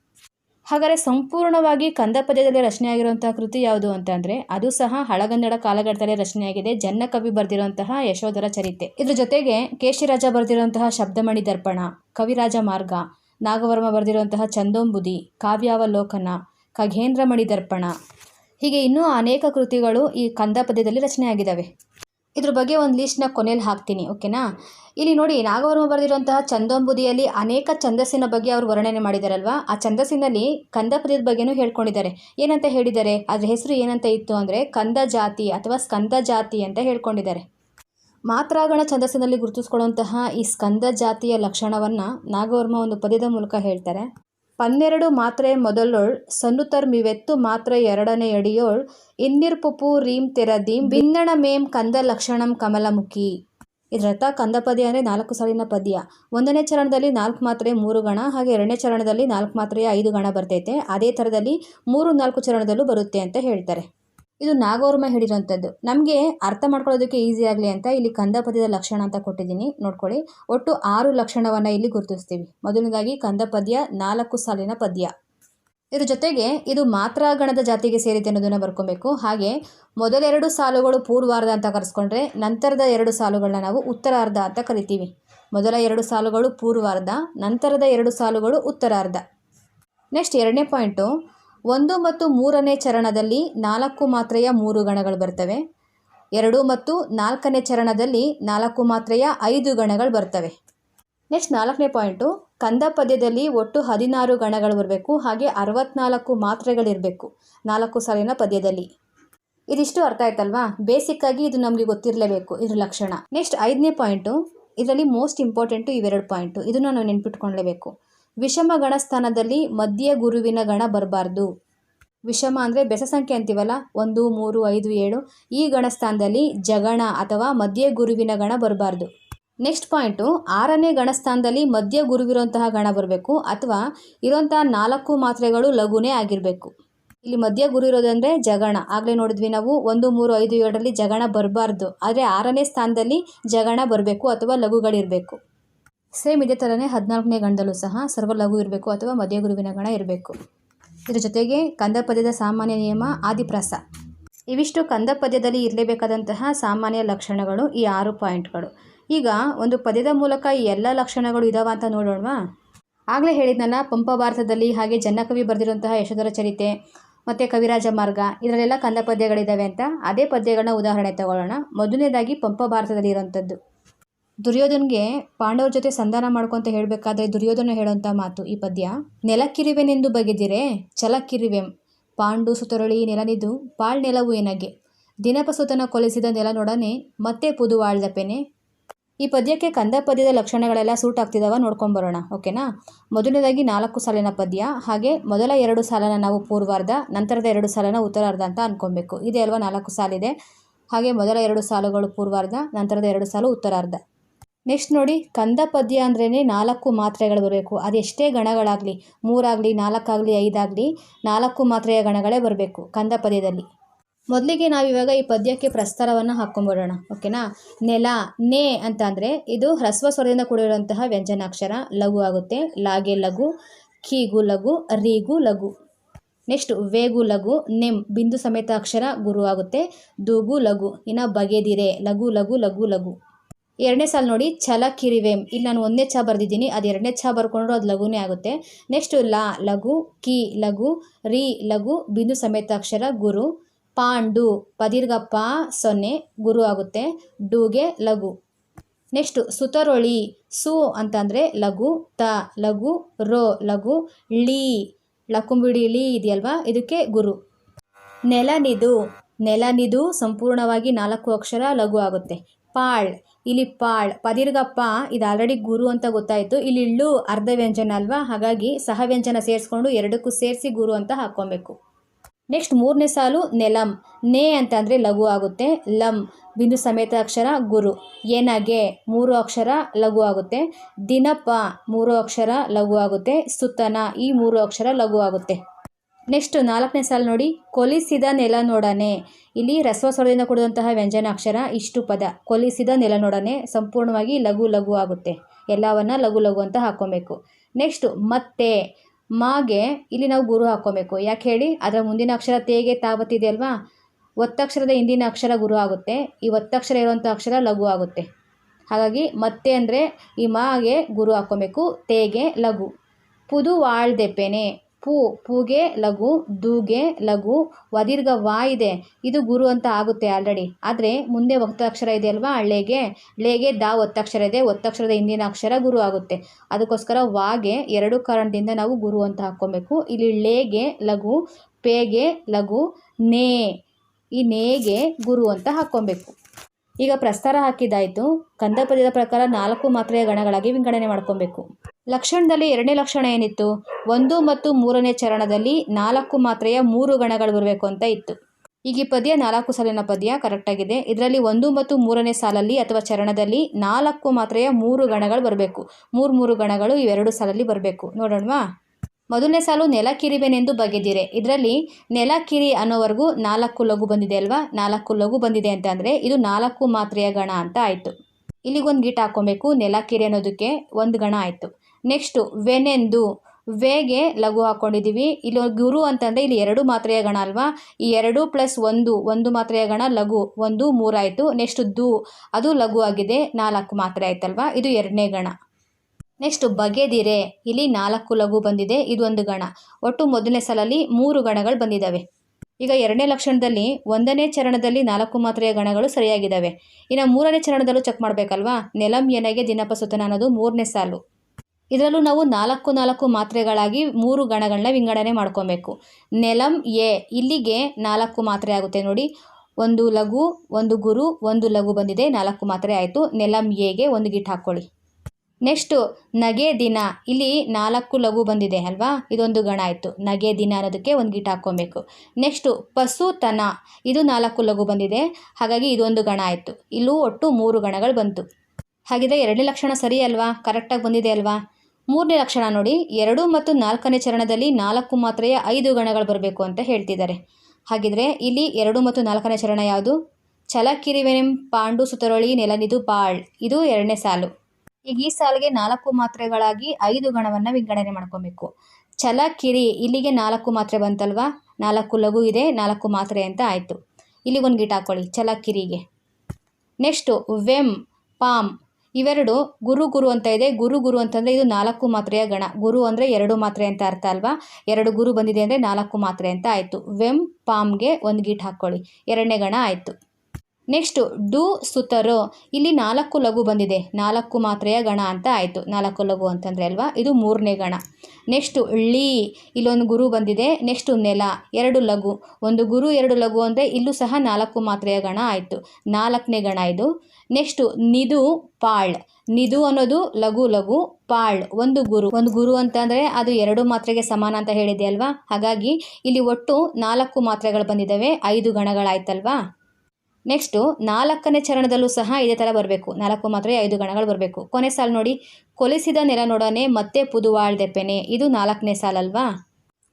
ಹಾಗಾದರೆ ಸಂಪೂರ್ಣವಾಗಿ ಕಂದ ಪದ್ಯದಲ್ಲಿ ರಚನೆಯಾಗಿರುವಂತಹ ಕೃತಿ ಯಾವುದು ಅಂತಂದರೆ, ಅದು ಸಹ ಹಳಗನ್ನಡ ಕಾಲಘಟ್ಟದಲ್ಲಿ ರಚನೆಯಾಗಿದೆ. ಜನ್ನ ಕವಿ ಬರೆದಿರುವಂತಹ ಯಶೋಧರ ಚರಿತೆ. ಇದ್ರ ಜೊತೆಗೆ ಕೇಶಿರಾಜ ಬರೆದಿರುವಂತಹ ಶಬ್ದಮಣಿ ದರ್ಪಣ, ಕವಿರಾಜ ಮಾರ್ಗ ನಾಗವರ್ಮ ಬರೆದಿರುವಂತಹ ಚಂದೋಂಬುದಿ ಕಾವ್ಯಾವಲೋಕನ, ಖಗೇಂದ್ರಮಣಿ ದರ್ಪಣ. ಹೀಗೆ ಇನ್ನೂ ಅನೇಕ ಕೃತಿಗಳು ಈ ಕಂದ ಪದ್ಯದಲ್ಲಿ ರಚನೆಯಾಗಿದ್ದಾವೆ. ಇದ್ರ ಬಗ್ಗೆ ಒಂದು ಲೀಸ್ಟ್ನ ಕೊನೆಯಲ್ಲಿ ಹಾಕ್ತೀನಿ ಓಕೆನಾ ಇಲ್ಲಿ ನೋಡಿ, ನಾಗವರ್ಮ ಬರೆದಿರುವಂತಹ ಚಂದೋಂಬುದಿಯಲ್ಲಿ ಅನೇಕ ಛಂದಸ್ಸಿನ ಬಗ್ಗೆ ಅವರು ವರ್ಣನೆ ಮಾಡಿದಾರಲ್ವಾ? ಆ ಛಂದಸ್ಸಿನಲ್ಲಿ ಕಂದ ಪದ್ಯದ ಬಗ್ಗೆನೂ ಹೇಳ್ಕೊಂಡಿದ್ದಾರೆ. ಏನಂತ ಹೇಳಿದ್ದಾರೆ? ಅದ್ರ ಹೆಸರು ಏನಂತ ಇತ್ತು ಅಂದರೆ ಕಂದ ಜಾತಿ ಅಥವಾ ಸ್ಕಂದ ಜಾತಿ ಅಂತ ಹೇಳ್ಕೊಂಡಿದ್ದಾರೆ. ಮಾತ್ರಾಗಣ ಛಂದಸ್ಸಿನಲ್ಲಿ ಗುರುತಿಸ್ಕೊಳ್ಳುವಂತಹ ಈ ಸ್ಕಂದ ಜಾತಿಯ ಲಕ್ಷಣವನ್ನು ನಾಗವರ್ಮ ಒಂದು ಪದ್ಯದ ಮೂಲಕ ಹೇಳ್ತಾರೆ. ಪನ್ನೆರಡು ಮಾತ್ರೆ ಮೊದಲೊಳ್, ಸನ್ನುತರ್ ಮಿವೆತ್ತು ಮಾತ್ರೆ ಎರಡನೇ ಅಡಿಯೋಳ್ ಇನ್ನಿರ್ಪುಪು ರೀಂ ತೆರದೀಂ ಬಿನ್ನಣ ಮೇಂ ಕಂದ ಲಕ್ಷಣಂ ಕಮಲಮುಖಿ. ಇದರರ್ಥ ಕಂದ ಪದ್ಯ ಅಂದರೆ ನಾಲ್ಕು ಸಾಲಿನ ಪದ್ಯ. ಒಂದನೇ ಚರಣದಲ್ಲಿ ನಾಲ್ಕು ಮಾತ್ರೆ ಮೂರು ಗಣ, ಹಾಗೆ ಎರಡನೇ ಚರಣದಲ್ಲಿ ನಾಲ್ಕು ಮಾತ್ರೆಯ ಐದು ಗಣ ಬರ್ತೈತೆ. ಅದೇ ಥರದಲ್ಲಿ ಮೂರು ನಾಲ್ಕು ಚರಣದಲ್ಲೂ ಬರುತ್ತೆ ಅಂತ ಹೇಳ್ತಾರೆ. ಇದು ನಾಗವರ್ಮ ಹೇಳಿರೋಂಥದ್ದು ನಮಗೆ ಅರ್ಥ ಮಾಡ್ಕೊಳ್ಳೋದಕ್ಕೆ ಈಸಿ ಆಗಲಿ ಅಂತ ಇಲ್ಲಿ ಕಂದಪದ್ಯದ ಲಕ್ಷಣ ಅಂತ ಕೊಟ್ಟಿದ್ದೀನಿ. ನೋಡ್ಕೊಳ್ಳಿ. ಒಟ್ಟು ಆರು ಲಕ್ಷಣವನ್ನು ಇಲ್ಲಿ ಗುರುತಿಸ್ತೀವಿ. ಮೊದಲನೇದಾಗಿ ಕಂದಪದ್ಯ, ನಾಲ್ಕು ಸಾಲಿನ ಪದ್ಯ. ಇದ್ರ ಜೊತೆಗೆ ಇದು ಮಾತ್ರಾಗಣದ ಜಾತಿಗೆ ಸೇರಿದೆ ಅನ್ನೋದನ್ನು ಬರ್ಕೊಬೇಕು. ಹಾಗೆ ಮೊದಲೆರಡು ಸಾಲುಗಳು ಪೂರ್ವಾರ್ಧ ಅಂತ ಕರೆಸ್ಕೊಂಡ್ರೆ ನಂತರದ ಎರಡು ಸಾಲುಗಳನ್ನ ನಾವು ಉತ್ತರಾರ್ಧ ಅಂತ ಕರಿತೀವಿ. ಮೊದಲ ಎರಡು ಸಾಲುಗಳು ಪೂರ್ವಾರ್ಧ, ನಂತರದ ಎರಡು ಸಾಲುಗಳು ಉತ್ತರಾರ್ಧ. ನೆಕ್ಸ್ಟ್ ಎರಡನೇ ಪಾಯಿಂಟು ಒಂದು ಮತ್ತು ಮೂರನೇ ಚರಣದಲ್ಲಿ ನಾಲ್ಕು ಮಾತ್ರೆಯ ಮೂರು ಗಣಗಳು ಬರ್ತವೆ. ಎರಡು ಮತ್ತು ನಾಲ್ಕನೇ ಚರಣದಲ್ಲಿ ನಾಲ್ಕು ಮಾತ್ರೆಯ ಐದು ಗಣಗಳು ಬರ್ತವೆ. ನೆಕ್ಸ್ಟ್ ನಾಲ್ಕನೇ ಪಾಯಿಂಟು, ಕಂದ ಪದ್ಯದಲ್ಲಿ ಒಟ್ಟು ಹದಿನಾರು ಗಣಗಳು ಬರಬೇಕು ಹಾಗೆ ಅರವತ್ನಾಲ್ಕು ಮಾತ್ರೆಗಳಿರಬೇಕು ನಾಲ್ಕು ಸಾಲಿನ ಪದ್ಯದಲ್ಲಿ. ಇದಿಷ್ಟು ಅರ್ಥ ಆಯ್ತಲ್ವಾ? ಬೇಸಿಕ್ ಆಗಿ ಇದು ನಮಗೆ ಗೊತ್ತಿರಲೇಬೇಕು, ಇದ್ರ ಲಕ್ಷಣ. ನೆಕ್ಸ್ಟ್ ಐದನೇ ಪಾಯಿಂಟು, ಇದರಲ್ಲಿ ಮೋಸ್ಟ್ ಇಂಪಾರ್ಟೆಂಟು ಇವೆರಡು ಪಾಯಿಂಟು. ಇದನ್ನು ನಾವು ನೆನ್ಪಿಟ್ಕೊಳ್ಳೇಬೇಕು ವಿಷಮ ಗಣ ಸ್ಥಾನದಲ್ಲಿ ಮಧ್ಯ ಗುರುವಿನ ಗಣ ಬರಬಾರ್ದು. ವಿಷಮ ಅಂದರೆ ಬೆಸ ಸಂಖ್ಯೆ ಅಂತೀವಲ್ಲ? ಒಂದು, ಮೂರು, ಐದು, ಏಳು. ಈ ಗಣಸ್ಥಾನದಲ್ಲಿ ಜಗಣ ಅಥವಾ ಮಧ್ಯ ಗುರುವಿನ ಗಣ ಬರಬಾರ್ದು. ನೆಕ್ಸ್ಟ್ ಪಾಯಿಂಟು, ಆರನೇ ಗಣಸ್ಥಾನದಲ್ಲಿ ಮಧ್ಯ ಗುರುವಿರುವಂತಹ ಗಣ ಬರಬೇಕು ಅಥವಾ ಇರುವಂತಹ ನಾಲ್ಕು ಮಾತ್ರೆಗಳು ಲಘುನೇ ಆಗಿರಬೇಕು. ಇಲ್ಲಿ ಮಧ್ಯ ಗುರು ಇರೋದಂದರೆ ಜಗಣ. ಆಗಲೇ ನೋಡಿದ್ವಿ ನಾವು, ಒಂದು, ಮೂರು, ಐದು, ಏಳರಲ್ಲಿ ಜಗಣ ಬರಬಾರ್ದು. ಆದರೆ ಆರನೇ ಸ್ಥಾನದಲ್ಲಿ ಜಗಣ ಬರಬೇಕು ಅಥವಾ ಲಘುಗಳಿರಬೇಕು. ಸೇಮ್ ಇದೇ ಥರನೇ ಹದಿನಾಲ್ಕನೇ ಗಣದಲ್ಲೂ ಸಹ ಸರ್ವಲಘು ಇರಬೇಕು ಅಥವಾ ಮಧ್ಯ ಗುರುವಿನ ಗಣ ಇರಬೇಕು. ಇದರ ಜೊತೆಗೆ ಕಂದ ಪದ್ಯದ ಸಾಮಾನ್ಯ ನಿಯಮ ಆದಿಪ್ರಾಸ. ಇವಿಷ್ಟು ಕಂದ ಪದ್ಯದಲ್ಲಿ ಇರಲೇಬೇಕಾದಂತಹ ಸಾಮಾನ್ಯ ಲಕ್ಷಣಗಳು ಈ ಆರು ಪಾಯಿಂಟ್ಗಳು. ಈಗ ಒಂದು ಪದ್ಯದ ಮೂಲಕ ಈ ಎಲ್ಲ ಲಕ್ಷಣಗಳು ಇದಾವ ಅಂತ ನೋಡೋಣವಾ? ಆಗಲೇ ಹೇಳಿದ್ನಲ್ಲ, ಪಂಪ ಭಾರತದಲ್ಲಿ ಹಾಗೆ ಜನ್ನಕವಿ ಬರೆದಿರುವಂತಹ ಯಶೋಧರ ಚರಿತೆ, ಮತ್ತು ಕವಿರಾಜ ಮಾರ್ಗ, ಇದರಲ್ಲೆಲ್ಲ ಕಂದ ಪದ್ಯಗಳಿದ್ದಾವೆ ಅಂತ. ಅದೇ ಪದ್ಯಗಳನ್ನ ಉದಾಹರಣೆ ತಗೊಳ್ಳೋಣ. ಮೊದಲನೇದಾಗಿ ಪಂಪ ಭಾರತದಲ್ಲಿ ಇರೋಂಥದ್ದು ದುರ್ಯೋಧನ್ಗೆ ಪಾಂಡವ್ರ ಜೊತೆ ಸಂಧಾನ ಮಾಡ್ಕೊಂತ ಹೇಳಬೇಕಾದ್ರೆ ದುರ್ಯೋಧನ ಹೇಳೋಂಥ ಮಾತು ಈ ಪದ್ಯ. ನೆಲಕ್ಕಿರಿವೆನೆಂದು ಬಗೆದಿರೆ ಚಲಕ್ಕಿರಿವೆಂ ಪಾಂಡು ಸುತರಳಿ ನೆಲನಿದು, ಪಾಳ್ ನೆಲವು ಎನಗೆ. ದಿನಪಸುತನ ಕೊಲಿಸಿದ ನೆಲನೊಡನೆ ಮತ್ತೆ ಪುದುವಾಳ್ದಪೆನೆ ಈ ಪದ್ಯಕ್ಕೆ ಕಂದ ಪದ್ಯದ ಲಕ್ಷಣಗಳೆಲ್ಲ ಸೂಟ್ ಆಗ್ತಿದ್ದಾವ ನೋಡ್ಕೊಂಬರೋಣ ಓಕೆನಾ? ಮೊದಲನೇದಾಗಿ ನಾಲ್ಕು ಸಾಲಿನ ಪದ್ಯ, ಹಾಗೆ ಮೊದಲ ಎರಡು ಸಾಲನ ನಾವು ಪೂರ್ವಾರ್ಧ, ನಂತರದ ಎರಡು ಸಾಲನ ಉತ್ತರಾರ್ಧ ಅಂತ ಅನ್ಕೊಬೇಕು. ಇದೆ ಅಲ್ವಾ ನಾಲ್ಕು ಸಾಲಿದೆ? ಹಾಗೆ ಮೊದಲ ಎರಡು ಸಾಲುಗಳು ಪೂರ್ವಾರ್ಧ, ನಂತರದ ಎರಡು ಸಾಲು ಉತ್ತರಾರ್ಧ. ನೆಕ್ಸ್ಟ್ ನೋಡಿ ಕಂದ ಪದ್ಯ ಅಂದ್ರೇ ನಾಲ್ಕು ಮಾತ್ರೆಗಳು ಬರಬೇಕು. ಅದೆಷ್ಟೇ ಗಣಗಳಾಗಲಿ, ಮೂರಾಗಲಿ, ನಾಲ್ಕಾಗಲಿ, ಐದಾಗಲಿ, ನಾಲ್ಕು ಮಾತ್ರೆಯ ಗಣಗಳೇ ಬರಬೇಕು ಕಂದ ಪದ್ಯದಲ್ಲಿ ಮೊದಲಿಗೆ ನಾವಿವಾಗ ಈ ಪದ್ಯಕ್ಕೆ ಪ್ರಸ್ತಾರವನ್ನು ಹಾಕ್ಕೊಂಬಿಡೋಣ ಓಕೆನಾ? ನೆಲ, ನೇ ಅಂತ ಅಂದರೆ ಇದು ಹ್ರಸ್ವ ಸ್ವರದಿಂದ ಕೂಡಿರುವಂತಹ ವ್ಯಂಜನಾಕ್ಷರ. ಲಘು ಆಗುತ್ತೆ. ಲಾಗೆ ಲಘು ಕೀಗು ಲಘು, ರೀಗು ಲಘು. ನೆಕ್ಸ್ಟ್ ವೇಗು ಲಘು ನೆಮ್ ಬಿಂದು ಸಮೇತ ಅಕ್ಷರ ಗುರು ಆಗುತ್ತೆ. ದೂಗು ಲಘು, ಇನ್ನು ಬಗೆದಿರೆ, ಲಘು ಲಘು ಲಘು ಲಘು. ಎರಡನೇ ಸಾಲು ನೋಡಿ ಛಲ ಕಿರಿವೇಮ್ ಇಲ್ಲಿ ನಾನು ಒಂದನೇ ಛ ಬರೆದಿದ್ದೀನಿ, ಅದು ಎರಡನೇ ಛ ಬರ್ಕೊಂಡ್ರು ಅದು ಲಘುನೇ ಆಗುತ್ತೆ. ನೆಕ್ಸ್ಟ್ ಲ, ಲಘು, ಕಿ, ಲಘು, ರಿ, ಲಘು, ಬಿಂದು ಸಮೇತ ಅಕ್ಷರ, ಗುರು, ಪಾಂಡು ಪದೀರ್ಘ ಪ ಸೊನ್ನೆ, ಗುರು ಆಗುತ್ತೆ. ಡೂಗೆ ಲಘು. ನೆಕ್ಸ್ಟು ಸುತರೊಳಿ, ಸು ಅಂತಂದರೆ ಲಘು, ತ, ಲಘು, ರೋ, ಲಘು, ಳಿ, ಲಕುಂಬಿಡಿ ಳಿ ಇದೆಯಲ್ವಾ? ಇದಕ್ಕೆ ಗುರು. ನೆಲನಿದು. ನೆಲನಿದು ಸಂಪೂರ್ಣವಾಗಿ ನಾಲ್ಕು ಅಕ್ಷರ ಲಘು ಆಗುತ್ತೆ. ಪಾಳ್. ಇಲ್ಲಿ ಪಾಳ್ ಪದೀರ್ಘ ಪ ಇದು ಆಲ್ರೆಡಿ ಗುರು ಅಂತ ಗೊತ್ತಾಯಿತು. ಇಲ್ಲಿ ಇಳ್ಳು ಅರ್ಧ ವ್ಯಂಜನ ಅಲ್ವಾ? ಹಾಗಾಗಿ ಸಹ ವ್ಯಂಜನ ಸೇರಿಸ್ಕೊಂಡು ಎರಡಕ್ಕೂ ಸೇರಿಸಿ ಗುರು ಅಂತ ಹಾಕ್ಕೊಬೇಕು. ನೆಕ್ಸ್ಟ್ ಮೂರನೇ ಸಾಲು ನೆಲಂ. ನೇ ಅಂತ ಅಂದರೆ ಲಘು ಆಗುತ್ತೆ. ಲಂ, ಬಿಂದು ಸಮೇತ ಅಕ್ಷರ, ಗುರು. ಏನಾಗೆ ಮೂರು ಅಕ್ಷರ, ಲಘು ಆಗುತ್ತೆ. ದಿನಪ, ಮೂರು ಅಕ್ಷರ, ಲಘು ಆಗುತ್ತೆ. ಸುತ್ತನ ಈ ಮೂರು ಅಕ್ಷರ ಲಘು ಆಗುತ್ತೆ. ನೆಕ್ಸ್ಟ್ ನಾಲ್ಕನೇ ಸಾಲು ನೋಡಿ, ಕೊಲಿಸಿದ ನೆಲ ನೋಡನೆ ಇಲ್ಲಿ ರಸ್ವ ಸ್ವರದಿಂದ ಕೂಡಿದಂತಹ ವ್ಯಂಜನಾಕ್ಷರ ಇಷ್ಟು ಪದ. ಕೊಲಿಸಿದ ನೆಲ ನೋಡನೆ ಸಂಪೂರ್ಣವಾಗಿ ಲಘು ಲಘು ಆಗುತ್ತೆ. ಎಲ್ಲವನ್ನ ಲಘು ಲಘು ಅಂತ ಹಾಕ್ಕೊಬೇಕು ನೆಕ್ಸ್ಟ್, ಮತ್ತೆ ಮಾಗೆ ಇಲ್ಲಿ ನಾವು ಗುರು ಹಾಕ್ಕೊಬೇಕು ಯಾಕೆ ಹೇಳಿ? ಅದರ ಮುಂದಿನ ಅಕ್ಷರ ತೇಗೆ ತಾವತ್ತಿದೆ ಅಲ್ವಾ? ಒತ್ತಕ್ಷರದ ಹಿಂದಿನ ಅಕ್ಷರ ಗುರು ಆಗುತ್ತೆ. ಈ ಒತ್ತಕ್ಷರ ಇರುವಂಥ ಅಕ್ಷರ ಲಘು ಆಗುತ್ತೆ. ಹಾಗಾಗಿ, ಮತ್ತೆ ಅಂದರೆ ಈ ಮಾಗೆ ಗುರು ಹಾಕ್ಕೊಬೇಕು ತೇಗೆ ಲಘು. ಪುದು ವಾಳ್ದೆಪ್ಪೆನೆ ಪೂ, ಪೂಗೆ ಲಘು, ದೂಗೆ ಲಘು, ವದೀರ್ಘ ವಾ ಇದೆ. ಇದು ಗುರು ಅಂತ ಆಗುತ್ತೆ ಆಲ್ರೆಡಿ ಆದರೆ ಮುಂದೆ ಒತ್ತಕ್ಷರ ಇದೆ ಅಲ್ವಾ? ಳೆಗೆ ಳೆಗೆ ದ ಒತ್ತಕ್ಷರ ಇದೆ. ಒತ್ತಕ್ಷರದ ಹಿಂದಿನ ಅಕ್ಷರ ಗುರು ಆಗುತ್ತೆ. ಅದಕ್ಕೋಸ್ಕರ ವಾಗೆ ಎರಡು ಕಾರಣದಿಂದ ನಾವು ಗುರು ಅಂತ ಹಾಕ್ಕೊಬೇಕು. ಇಲ್ಲಿ ಳೆಗೆ ಲಘು, ಪೇಗೆ ಲಘು, ನೇ. ಈ ನೇಗೆ ಗುರು ಅಂತ ಹಾಕ್ಕೊಬೇಕು. ಈಗ ಪ್ರಸ್ತಾರ ಹಾಕಿದ್ದಾಯಿತು. ಕಂದ ಪದ್ಯದ ಪ್ರಕಾರ ನಾಲ್ಕು ಮಾತ್ರೆಯ ಗಣಗಳಾಗಿ ವಿಂಗಡಣೆ ಮಾಡ್ಕೊಬೇಕು. ಲಕ್ಷಣದಲ್ಲಿ ಎರಡನೇ ಲಕ್ಷಣ ಏನಿತ್ತು? ಒಂದು ಮತ್ತು ಮೂರನೇ ಚರಣದಲ್ಲಿ ನಾಲ್ಕು ಮಾತ್ರೆಯ ಮೂರು ಗಣಗಳು ಬರಬೇಕು ಅಂತ ಇತ್ತು. ಈಗ ಈ ಪದ್ಯ ನಾಲ್ಕು ಸಾಲಿನ ಪದ್ಯ ಕರೆಕ್ಟಾಗಿದೆ. ಇದರಲ್ಲಿ ಒಂದು ಮತ್ತು ಮೂರನೇ ಸಾಲಲ್ಲಿ ಅಥವಾ ಚರಣದಲ್ಲಿ ನಾಲ್ಕು ಮಾತ್ರೆಯ ಮೂರು ಗಣಗಳು ಬರಬೇಕು. ಮೂರು ಮೂರು ಗಣಗಳು ಇವೆರಡು ಸಾಲಲ್ಲಿ ಬರಬೇಕು. ನೋಡೋಣವಾ? ಮೊದಲನೇ ಸಾಲು ನೆಲ ಕಿರಿವೆನೆಂದು ಬಗೆದಿರೆ. ಇದರಲ್ಲಿ ನೆಲಕಿರಿ ಅನ್ನೋವರೆಗೂ ನಾಲ್ಕು ಲಘು ಬಂದಿದೆ ಅಲ್ವಾ? ನಾಲ್ಕು ಲಘು ಬಂದಿದೆ ಅಂತ ಅಂದರೆ ಇದು ನಾಲ್ಕು ಮಾತ್ರೆಯ ಗಣ ಅಂತ ಆಯಿತು. ಇಲ್ಲಿಗೊಂದು ಗೀಟ್ ಹಾಕ್ಕೊಬೇಕು. ನೆಲಕಿರಿ ಅನ್ನೋದಕ್ಕೆ ಒಂದು ಗಣ ಆಯಿತು. ನೆಕ್ಸ್ಟು ವೆನೆಂದು. ವೇಗೆ ಲಘು ಹಾಕ್ಕೊಂಡಿದ್ದೀವಿ ಇಲ್ಲಿ ಗುರು ಅಂತಂದರೆ ಇಲ್ಲಿ ಎರಡು ಮಾತ್ರೆಯ ಗಣ ಅಲ್ವಾ? ಈ ಎರಡು ಪ್ಲಸ್ ಒಂದು ಒಂದು ಮಾತ್ರೆಯ ಗಣ ಲಘು, ಒಂದು ಮೂರಾಯಿತು. ನೆಕ್ಸ್ಟ್ ದು. ಅದು ಲಘು ಆಗಿದೆ. ನಾಲ್ಕು ಮಾತ್ರೆ ಆಯ್ತಲ್ವಾ? ಇದು ಎರಡನೇ ಗಣ. ನೆಕ್ಸ್ಟ್ ಬಗೆದಿರೆ. ಇಲ್ಲಿ ನಾಲ್ಕು ಲಘು ಬಂದಿದೆ ಇದು ಒಂದು ಗಣ. ಒಟ್ಟು ಮೊದಲನೇ ಸಲಲ್ಲಿ ಮೂರು ಗಣಗಳು ಬಂದಿದ್ದಾವೆ ಈಗ ಎರಡನೇ ಲಕ್ಷಣದಲ್ಲಿ ಒಂದನೇ ಚರಣದಲ್ಲಿ ನಾಲ್ಕು ಮಾತ್ರೆಯ ಗಣಗಳು ಸರಿಯಾಗಿದ್ದಾವೆ ಇನ್ನು ಮೂರನೇ ಚರಣದಲ್ಲೂ ಚೆಕ್ ಮಾಡಬೇಕಲ್ವಾ? ನೆಲಂ ಎನಗೆ ದಿನಪ ಸುತನ ಅನ್ನೋದು ಮೂರನೇ ಸಾಲು. ಇದರಲ್ಲೂ ನಾವು ನಾಲ್ಕು ನಾಲ್ಕು ಮಾತ್ರೆಗಳಾಗಿ ಮೂರು ಗಣಗಳನ್ನ ವಿಂಗಡಣೆ ಮಾಡ್ಕೊಬೇಕು. ನೆಲಂ ಎ, ಇಲ್ಲಿಗೆ ನಾಲ್ಕು ಮಾತ್ರೆ ಆಗುತ್ತೆ ನೋಡಿ. ಒಂದು ಲಘು, ಒಂದು ಗುರು, ಒಂದು ಲಘು ಬಂದಿದೆ, ನಾಲ್ಕು ಮಾತ್ರೆ ಆಯಿತು. ನೆಲಂ ಎಗೆ ಒಂದು ಗಿಟ್ ಹಾಕ್ಕೊಳ್ಳಿ. ನೆಕ್ಸ್ಟು ನಗೆ ದಿನ. ಇಲ್ಲಿ ನಾಲ್ಕು ಲಘು ಬಂದಿದೆ ಅಲ್ವಾ? ಇದೊಂದು ಗಣ ಆಯಿತು. ನಗೆ ದಿನ ಅನ್ನೋದಕ್ಕೆ ಒಂದು ಗಿಟ್ ಹಾಕ್ಕೊಬೇಕು. ನೆಕ್ಸ್ಟು ಪಸುತನ ಇದು ನಾಲ್ಕು ಲಘು ಬಂದಿದೆ. ಹಾಗಾಗಿ ಇದೊಂದು ಗಣ ಆಯಿತು. ಇಲ್ಲೂ ಒಟ್ಟು ಮೂರು ಗಣಗಳು ಬಂತು. ಹಾಗಿದ್ರೆ ಎರಡನೇ ಲಕ್ಷಣ ಸರಿ ಅಲ್ವಾ? ಕರೆಕ್ಟಾಗಿ ಬಂದಿದೆ ಅಲ್ವಾ? ಮೂರನೇ ಲಕ್ಷಣ ನೋಡಿ. ಎರಡು ಮತ್ತು ನಾಲ್ಕನೇ ಚರಣದಲ್ಲಿ ನಾಲ್ಕು ಮಾತ್ರೆಯ ಐದು ಗಣಗಳು ಬರಬೇಕು ಅಂತ ಹೇಳ್ತಿದ್ದಾರೆ. ಹಾಗಿದ್ರೆ ಇಲ್ಲಿ ಎರಡು ಮತ್ತು ನಾಲ್ಕನೇ ಚರಣ ಯಾವುದು? ಛಲಕಿರಿವೆನೆಂ ಪಾಂಡು ಸುತರೊಳಿ ನೆಲನಿದು ಬಾಳ್ ಇದು ಎರಡನೇ ಸಾಲು. ಈಗ ಈ ಸಾಲಿಗೆ ನಾಲ್ಕು ಮಾತ್ರೆಗಳಾಗಿ ಐದು ಗಣವನ್ನು ವಿಂಗಡಣೆ ಮಾಡ್ಕೊಬೇಕು. ಛಲ, ಕಿರಿ, ಇಲ್ಲಿಗೆ ನಾಲ್ಕು ಮಾತ್ರೆ ಬಂತಲ್ವಾ? ನಾಲ್ಕು ಲಘು ಇದೆ, ನಾಲ್ಕು ಮಾತ್ರೆ ಅಂತ ಆಯಿತು. ಇಲ್ಲಿಗೆ ಒಂದು ಗಿಟ್ ಹಾಕ್ಕೊಳ್ಳಿ ಛಲ, ಕಿರಿಗೆ. Next, ವೆಮ್, palm. ಇವೆರಡು ಗುರು ಗುರು ಅಂತ ಇದೆ. ಗುರು ಗುರು ಅಂತಂದರೆ ಇದು ನಾಲ್ಕು ಮಾತ್ರೆಯ ಗಣ. ಗುರು ಅಂದರೆ ಎರಡು ಮಾತ್ರೆ ಅಂತ ಅರ್ಥ ಅಲ್ವಾ? ಎರಡು ಗುರು ಬಂದಿದೆ ಅಂದರೆ ನಾಲ್ಕು ಮಾತ್ರೆ ಅಂತ ಆಯಿತು. ವೆಮ್, ಪಾಮ್ಗೆ ಒಂದು ಗೀಟ್ ಹಾಕ್ಕೊಳ್ಳಿ ಎರಡನೇ ಗಣ ಆಯಿತು. ನೆಕ್ಸ್ಟು, ಡು ಸುತರು. ಇಲ್ಲಿ ನಾಲ್ಕು ಲಘು ಬಂದಿದೆ. ನಾಲ್ಕು ಮಾತ್ರೆಯ ಗಣ ಅಂತ ಆಯಿತು. ನಾಲ್ಕು ಲಘು ಅಂತಂದರೆ ಅಲ್ವಾ? ಇದು ಮೂರನೇ ಗಣ. ನೆಕ್ಸ್ಟು, ಳಿ. ಇಲ್ಲೊಂದು ಗುರು ಬಂದಿದೆ. ನೆಕ್ಸ್ಟು, ನೆಲ. ಎರಡು ಲಘು. ಒಂದು ಗುರು, ಎರಡು ಲಘು ಅಂದರೆ ಇಲ್ಲೂ ಸಹ ನಾಲ್ಕು ಮಾತ್ರೆಯ ಗಣ ಆಯಿತು. ನಾಲ್ಕನೇ ಗಣ ಇದು. ನೆಕ್ಸ್ಟು, ನಿದು, ಪಾಳ್. ನಿದು ಅನ್ನೋದು ಲಘು ಲಘು, ಪಾಳ್. ಒಂದು ಗುರು. ಒಂದು ಗುರು ಅಂತಂದರೆ ಅದು ಎರಡು ಮಾತ್ರೆಗೆ ಸಮಾನ ಅಂತ ಹೇಳಿದೆ ಅಲ್ವಾ? ಹಾಗಾಗಿ ಇಲ್ಲಿ ಒಟ್ಟು ನಾಲ್ಕು ಮಾತ್ರೆಗಳು ಬಂದಿದ್ದಾವೆ. ಐದು ಗಣಗಳಾಯ್ತಲ್ವಾ? ನೆಕ್ಸ್ಟು ನಾಲ್ಕನೇ ಚರಣದಲ್ಲೂ ಸಹ ಇದೇ ಥರ ಬರಬೇಕು. ನಾಲ್ಕು ಮಾತ್ರ ಐದು ಗಣಗಳು ಬರಬೇಕು. ಕೊನೆ ಸಾಲು ನೋಡಿ. ಕೊಲಿಸಿದ ನೆಲ ನೋಡನೆ ಮತ್ತೆ ಪುದುವಾಳ್ದೆಪ್ಪೆನೆ. ಇದು ನಾಲ್ಕನೇ ಸಾಲಲ್ವಾ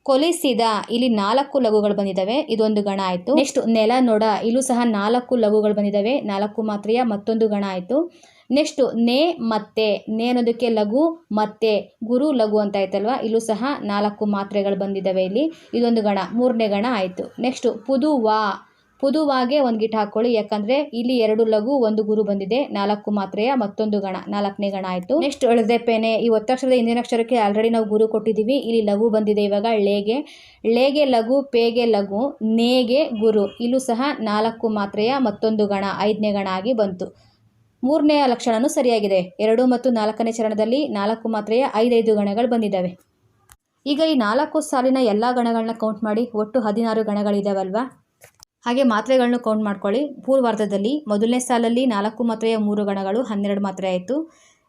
ಕೊಲಿಸಿದ, ಇಲ್ಲಿ ನಾಲ್ಕು ಲಘುಗಳು ಬಂದಿದ್ದಾವೆ. ಇದೊಂದು ಗಣ ಆಯಿತು. ನೆಕ್ಸ್ಟ್ ನೆಲ ನೋಡ. ಇಲ್ಲೂ ಸಹ ನಾಲ್ಕು ಲಘುಗಳು ಬಂದಿದ್ದಾವೆ. ನಾಲ್ಕು ಮಾತ್ರೆಯ ಮತ್ತೊಂದು ಗಣ ಆಯಿತು. ನೆಕ್ಸ್ಟು ನೇ, ಮತ್ತೆ. ನೇ ಅನ್ನೋದಕ್ಕೆ ಲಘು, ಮತ್ತೆ. ಗುರು, ಲಘು ಅಂತ ಆಯ್ತಲ್ವಾ? ಇಲ್ಲೂ ಸಹ ನಾಲ್ಕು ಮಾತ್ರೆಗಳು ಬಂದಿದ್ದಾವೆ ಇಲ್ಲಿ. ಇದೊಂದು ಗಣ. ಮೂರನೇ ಗಣ ಆಯಿತು. ನೆಕ್ಸ್ಟು ಪುದುವಾ. ಪುದುವಾಗೆ ಒಂದು ಗಿಟ್ ಹಾಕೊಳ್ಳಿ, ಯಾಕಂದರೆ ಇಲ್ಲಿ ಎರಡು ಲಘು, ಒಂದು ಗುರು ಬಂದಿದೆ. ನಾಲ್ಕು ಮಾತ್ರೆಯ, ಮತ್ತೊಂದು ಗಣ, ನಾಲ್ಕನೇ ಗಣ ಆಯಿತು. ನೆಕ್ಸ್ಟ್ ಪೇನೆ, ಈ ಒತ್ತಕ್ಷರದ ಹಿಂದಿನ ಅಕ್ಷರಕ್ಕೆ ಆಲ್ರೆಡಿ ನಾವು ಗುರು ಕೊಟ್ಟಿದ್ದೀವಿ. ಇಲ್ಲಿ ಲಘು ಬಂದಿದೆ ಇವಾಗ ಳೇಗೆ ಳೇಗೆ ಲಘು, ಪೇಗೆ ಲಘು, ನೇಗೆ ಗುರು. ಇಲ್ಲೂ ಸಹ ನಾಲ್ಕು ಮಾತ್ರೆಯ, ಮತ್ತೊಂದು ಗಣ, ಐದನೇ ಗಣ ಆಗಿ ಬಂತು. ಮೂರನೆಯ ಲಕ್ಷಣನೂ ಸರಿಯಾಗಿದೆ. ಎರಡು ಮತ್ತು ನಾಲ್ಕನೇ ಚರಣದಲ್ಲಿ ನಾಲ್ಕು ಮಾತ್ರೆಯ, ಐದೈದು ಗಣಗಳು ಬಂದಿದ್ದಾವೆ. ಈಗ ಈ ನಾಲ್ಕು ಸಾಲಿನ ಎಲ್ಲ ಗಣಗಳನ್ನ ಕೌಂಟ್ ಮಾಡಿ, ಒಟ್ಟು ಹದಿನಾರು ಗಣಗಳಿದಾವಲ್ವಾ? ಹಾಗೆ ಮಾತ್ರೆಗಳನ್ನು ಕೌಂಟ್ ಮಾಡ್ಕೊಳ್ಳಿ. ಪೂರ್ವಾರ್ಧದಲ್ಲಿ ಮೊದಲನೇ ಸಾಲಲ್ಲಿ ನಾಲ್ಕು ಮಾತ್ರೆಯ ಮೂರು ಗಣಗಳು, ಹನ್ನೆರಡು ಮಾತ್ರೆ ಆಯಿತು.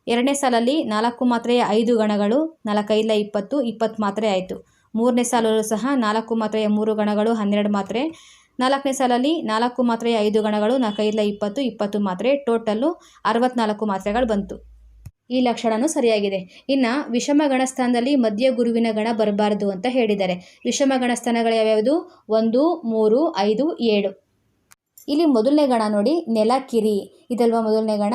ಎರಡನೇ ಸಾಲಲ್ಲಿ ನಾಲ್ಕು ಮಾತ್ರೆಯ ಐದು ಗಣಗಳು ನಾಲ್ಕೈದ ಇಪ್ಪತ್ತು ಇಪ್ಪತ್ತು ಮಾತ್ರೆ ಆಯಿತು. ಮೂರನೇ ಸಾಲಲ್ಲೂ ಸಹ ನಾಲ್ಕು ಮಾತ್ರೆಯ ಮೂರು ಗಣಗಳು, ಹನ್ನೆರಡು ಮಾತ್ರೆ. ನಾಲ್ಕನೇ ಸಾಲಲ್ಲಿ ನಾಲ್ಕು ಮಾತ್ರೆಯ ಐದು ಗಣಗಳು, ನಾಲ್ಕೈದಲ ಇಪ್ಪತ್ತು ಇಪ್ಪತ್ತು ಮಾತ್ರೆ. ಟೋಟಲ್ಲು ಅರವತ್ನಾಲ್ಕು ಮಾತ್ರೆಗಳು ಬಂತು. ಈ ಲಕ್ಷಣನೂ ಸರಿಯಾಗಿದೆ. ಇನ್ನು ವಿಷಮ ಗಣಸ್ಥಾನದಲ್ಲಿ ಮಧ್ಯ ಗುರುವಿನ ಗಣ ಬರಬಾರದು ಅಂತ ಹೇಳಿದ್ದಾರೆ. ವಿಷಮ ಗಣಸ್ಥಾನಗಳು ಯಾವ್ಯಾವುದು? ಒಂದು, ಮೂರು, ಐದು, ಏಳು. ಇಲ್ಲಿ ಮೊದಲನೇ ಗಣ ನೋಡಿ, ನೆಲ, ಕಿರಿ. ಇದಲ್ವಾ ಮೊದಲನೇ ಗಣ?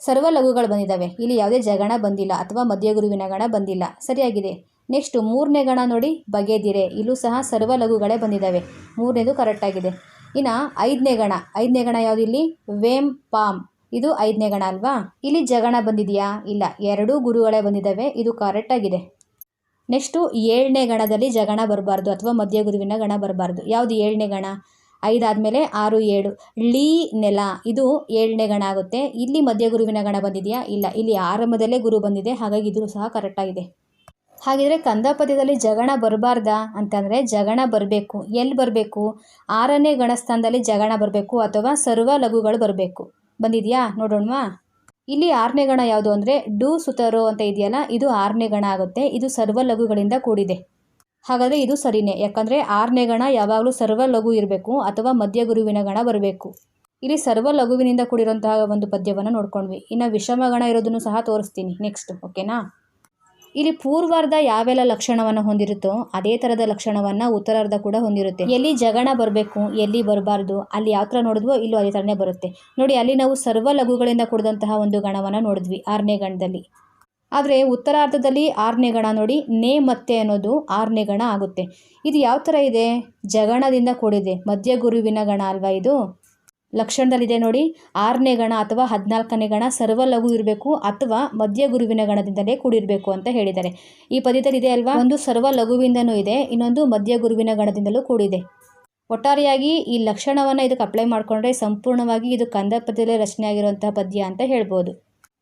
ಸರ್ವ ಲಘುಗಳು ಬಂದಿದ್ದಾವೆ. ಇಲ್ಲಿ ಯಾವುದೇ ಜಗಣ ಬಂದಿಲ್ಲ ಅಥವಾ ಮಧ್ಯ ಗುರುವಿನ ಗಣ ಬಂದಿಲ್ಲ. ಸರಿಯಾಗಿದೆ. ನೆಕ್ಸ್ಟ್ ಮೂರನೇ ಗಣ ನೋಡಿ, ಬಗೆದಿರೆ. ಇಲ್ಲೂ ಸಹ ಸರ್ವ ಲಘುಗಳೇ ಬಂದಿದ್ದಾವೆ. ಮೂರನೇದು ಕರೆಕ್ಟಾಗಿದೆ ಇನ್ನು ಐದನೇ ಗಣ. ಐದನೇ ಗಣ ಯಾವುದು ಇಲ್ಲಿ? ವೇಮ್ ಪಾಮ್ ಇದು ಐದನೇ ಗಣ ಅಲ್ವಾ? ಇಲ್ಲಿ ಜಗಣ ಬಂದಿದೆಯಾ? ಇಲ್ಲ, ಎರಡೂ ಗುರುಗಳೇ ಬಂದಿದ್ದಾವೆ. ಇದು ಕರೆಕ್ಟಾಗಿದೆ ನೆಕ್ಸ್ಟು ಏಳನೇ ಗಣದಲ್ಲಿ ಜಗಣ ಬರಬಾರ್ದು ಅಥವಾ ಮಧ್ಯ ಗುರುವಿನ ಗಣ ಬರಬಾರ್ದು. ಯಾವುದು ಏಳನೇ ಗಣ? ಐದಾದಮೇಲೆ ಆರು, ಏಳು. ಳಿ ನೆಲ. ಇದು ಏಳನೇ ಗಣ ಆಗುತ್ತೆ. ಇಲ್ಲಿ ಮಧ್ಯ ಗುರುವಿನ ಗಣ ಬಂದಿದೆಯಾ? ಇಲ್ಲ, ಇಲ್ಲಿ ಆರಂಭದಲ್ಲೇ ಗುರು ಬಂದಿದೆ. ಹಾಗಾಗಿ ಇದು ಸಹ ಕರೆಕ್ಟಾಗಿದೆ ಹಾಗಿದ್ರೆ ಕಂದಪದ್ಯದಲ್ಲಿ ಜಗಣ ಬರಬಾರ್ದ? ಅಂತಂದರೆ ಜಗಣ ಬರಬೇಕು. ಎಲ್ಲಿ ಬರಬೇಕು? ಆರನೇ ಗಣಸ್ಥಾನದಲ್ಲಿ ಜಗಣ ಬರಬೇಕು ಅಥವಾ ಸರ್ವ ಲಘುಗಳು ಬರಬೇಕು. ಬಂದಿದೆಯಾ? ನೋಡೋಣವಾ? ಇಲ್ಲಿ ಆರನೇ ಗಣ ಯಾವುದು ಅಂದರೆ ಡು ಸುತರೋ ಅಂತ ಇದೆಯಲ್ಲ, ಇದು ಆರನೇ ಗಣ ಆಗುತ್ತೆ. ಇದು ಸರ್ವ ಲಘುಗಳಿಂದ ಕೂಡಿದೆ. ಹಾಗಾದರೆ ಇದು ಸರಿನೇ. ಯಾಕಂದರೆ ಆರನೇ ಗಣ ಯಾವಾಗಲೂ ಸರ್ವ ಲಘು ಇರಬೇಕು ಅಥವಾ ಮಧ್ಯ ಗುರುವಿನ ಗಣ ಬರಬೇಕು. ಇಲ್ಲಿ ಸರ್ವ ಲಘುವಿನಿಂದ ಕೂಡಿರುವಂತಹ ಒಂದು ಪದ್ಯವನ್ನು ನೋಡ್ಕೊಂಡ್ವಿ. ಇನ್ನು ವಿಷಮ ಗಣ ಇರೋದನ್ನು ಸಹ ತೋರಿಸ್ತೀನಿ. ನೆಕ್ಸ್ಟ್ ಓಕೆನಾ ಇಲ್ಲಿ ಪೂರ್ವಾರ್ಧ ಯಾವೆಲ್ಲ ಲಕ್ಷಣವನ್ನು ಹೊಂದಿರುತ್ತೋ ಅದೇ ಥರದ ಲಕ್ಷಣವನ್ನು ಉತ್ತರಾರ್ಧ ಕೂಡ ಹೊಂದಿರುತ್ತೆ. ಎಲ್ಲಿ ಜಗಣ ಬರಬೇಕು, ಎಲ್ಲಿ ಬರಬಾರ್ದು, ಅಲ್ಲಿ ಯಾವ ಥರ ನೋಡಿದ್ವೋ ಇಲ್ಲೂ ಅದೇ ತರನೇ ಬರುತ್ತೆ. ನೋಡಿ, ಅಲ್ಲಿ ನಾವು ಸರ್ವ ಲಘುಗಳಿಂದ ಕೂಡಿದಂತಹ ಒಂದು ಗಣವನ್ನು ನೋಡಿದ್ವಿ ಆರನೇ ಗಣದಲ್ಲಿ. ಆದರೆ ಉತ್ತರಾರ್ಧದಲ್ಲಿ ಆರನೇ ಗಣ ನೋಡಿ ನೇ ಮತ್ತೆ ಅನ್ನೋದು ಆರನೇ ಗಣ ಆಗುತ್ತೆ. ಇದು ಯಾವ ಥರ ಇದೆ? ಜಗಣದಿಂದ ಕೂಡಿದೆ ಮಧ್ಯ ಗುರುವಿನ ಗಣ ಅಲ್ವಾ ಇದು? ಲಕ್ಷಣದಲ್ಲಿದೆ ನೋಡಿ. ಆರನೇ ಗಣ ಅಥವಾ ಹದಿನಾಲ್ಕನೇ ಗಣ ಸರ್ವ ಲಘು ಇರಬೇಕು ಅಥವಾ ಮಧ್ಯ ಗುರುವಿನ ಗಣದಿಂದಲೇ ಕೂಡಿರಬೇಕು ಅಂತ ಹೇಳಿದ್ದಾರೆ. ಈ ಪದ್ಯದಲ್ಲಿ ಇದೆ ಅಲ್ವಾ? ಒಂದು ಸರ್ವ ಲಘುವಿಂದನೂ ಇದೆ, ಇನ್ನೊಂದು ಮಧ್ಯ ಗುರುವಿನ ಗಣದಿಂದಲೂ ಕೂಡಿದೆ. ಒಟ್ಟಾರೆಯಾಗಿ ಈ ಲಕ್ಷಣವನ್ನು ಇದಕ್ಕೆ ಅಪ್ಲೈ ಮಾಡಿಕೊಂಡ್ರೆ ಸಂಪೂರ್ಣವಾಗಿ ಇದು ಕಂದ ಪದ್ಯದಲ್ಲೇ ರಚನೆ ಆಗಿರುವಂತಹ ಪದ್ಯ ಅಂತ ಹೇಳ್ಬೋದು.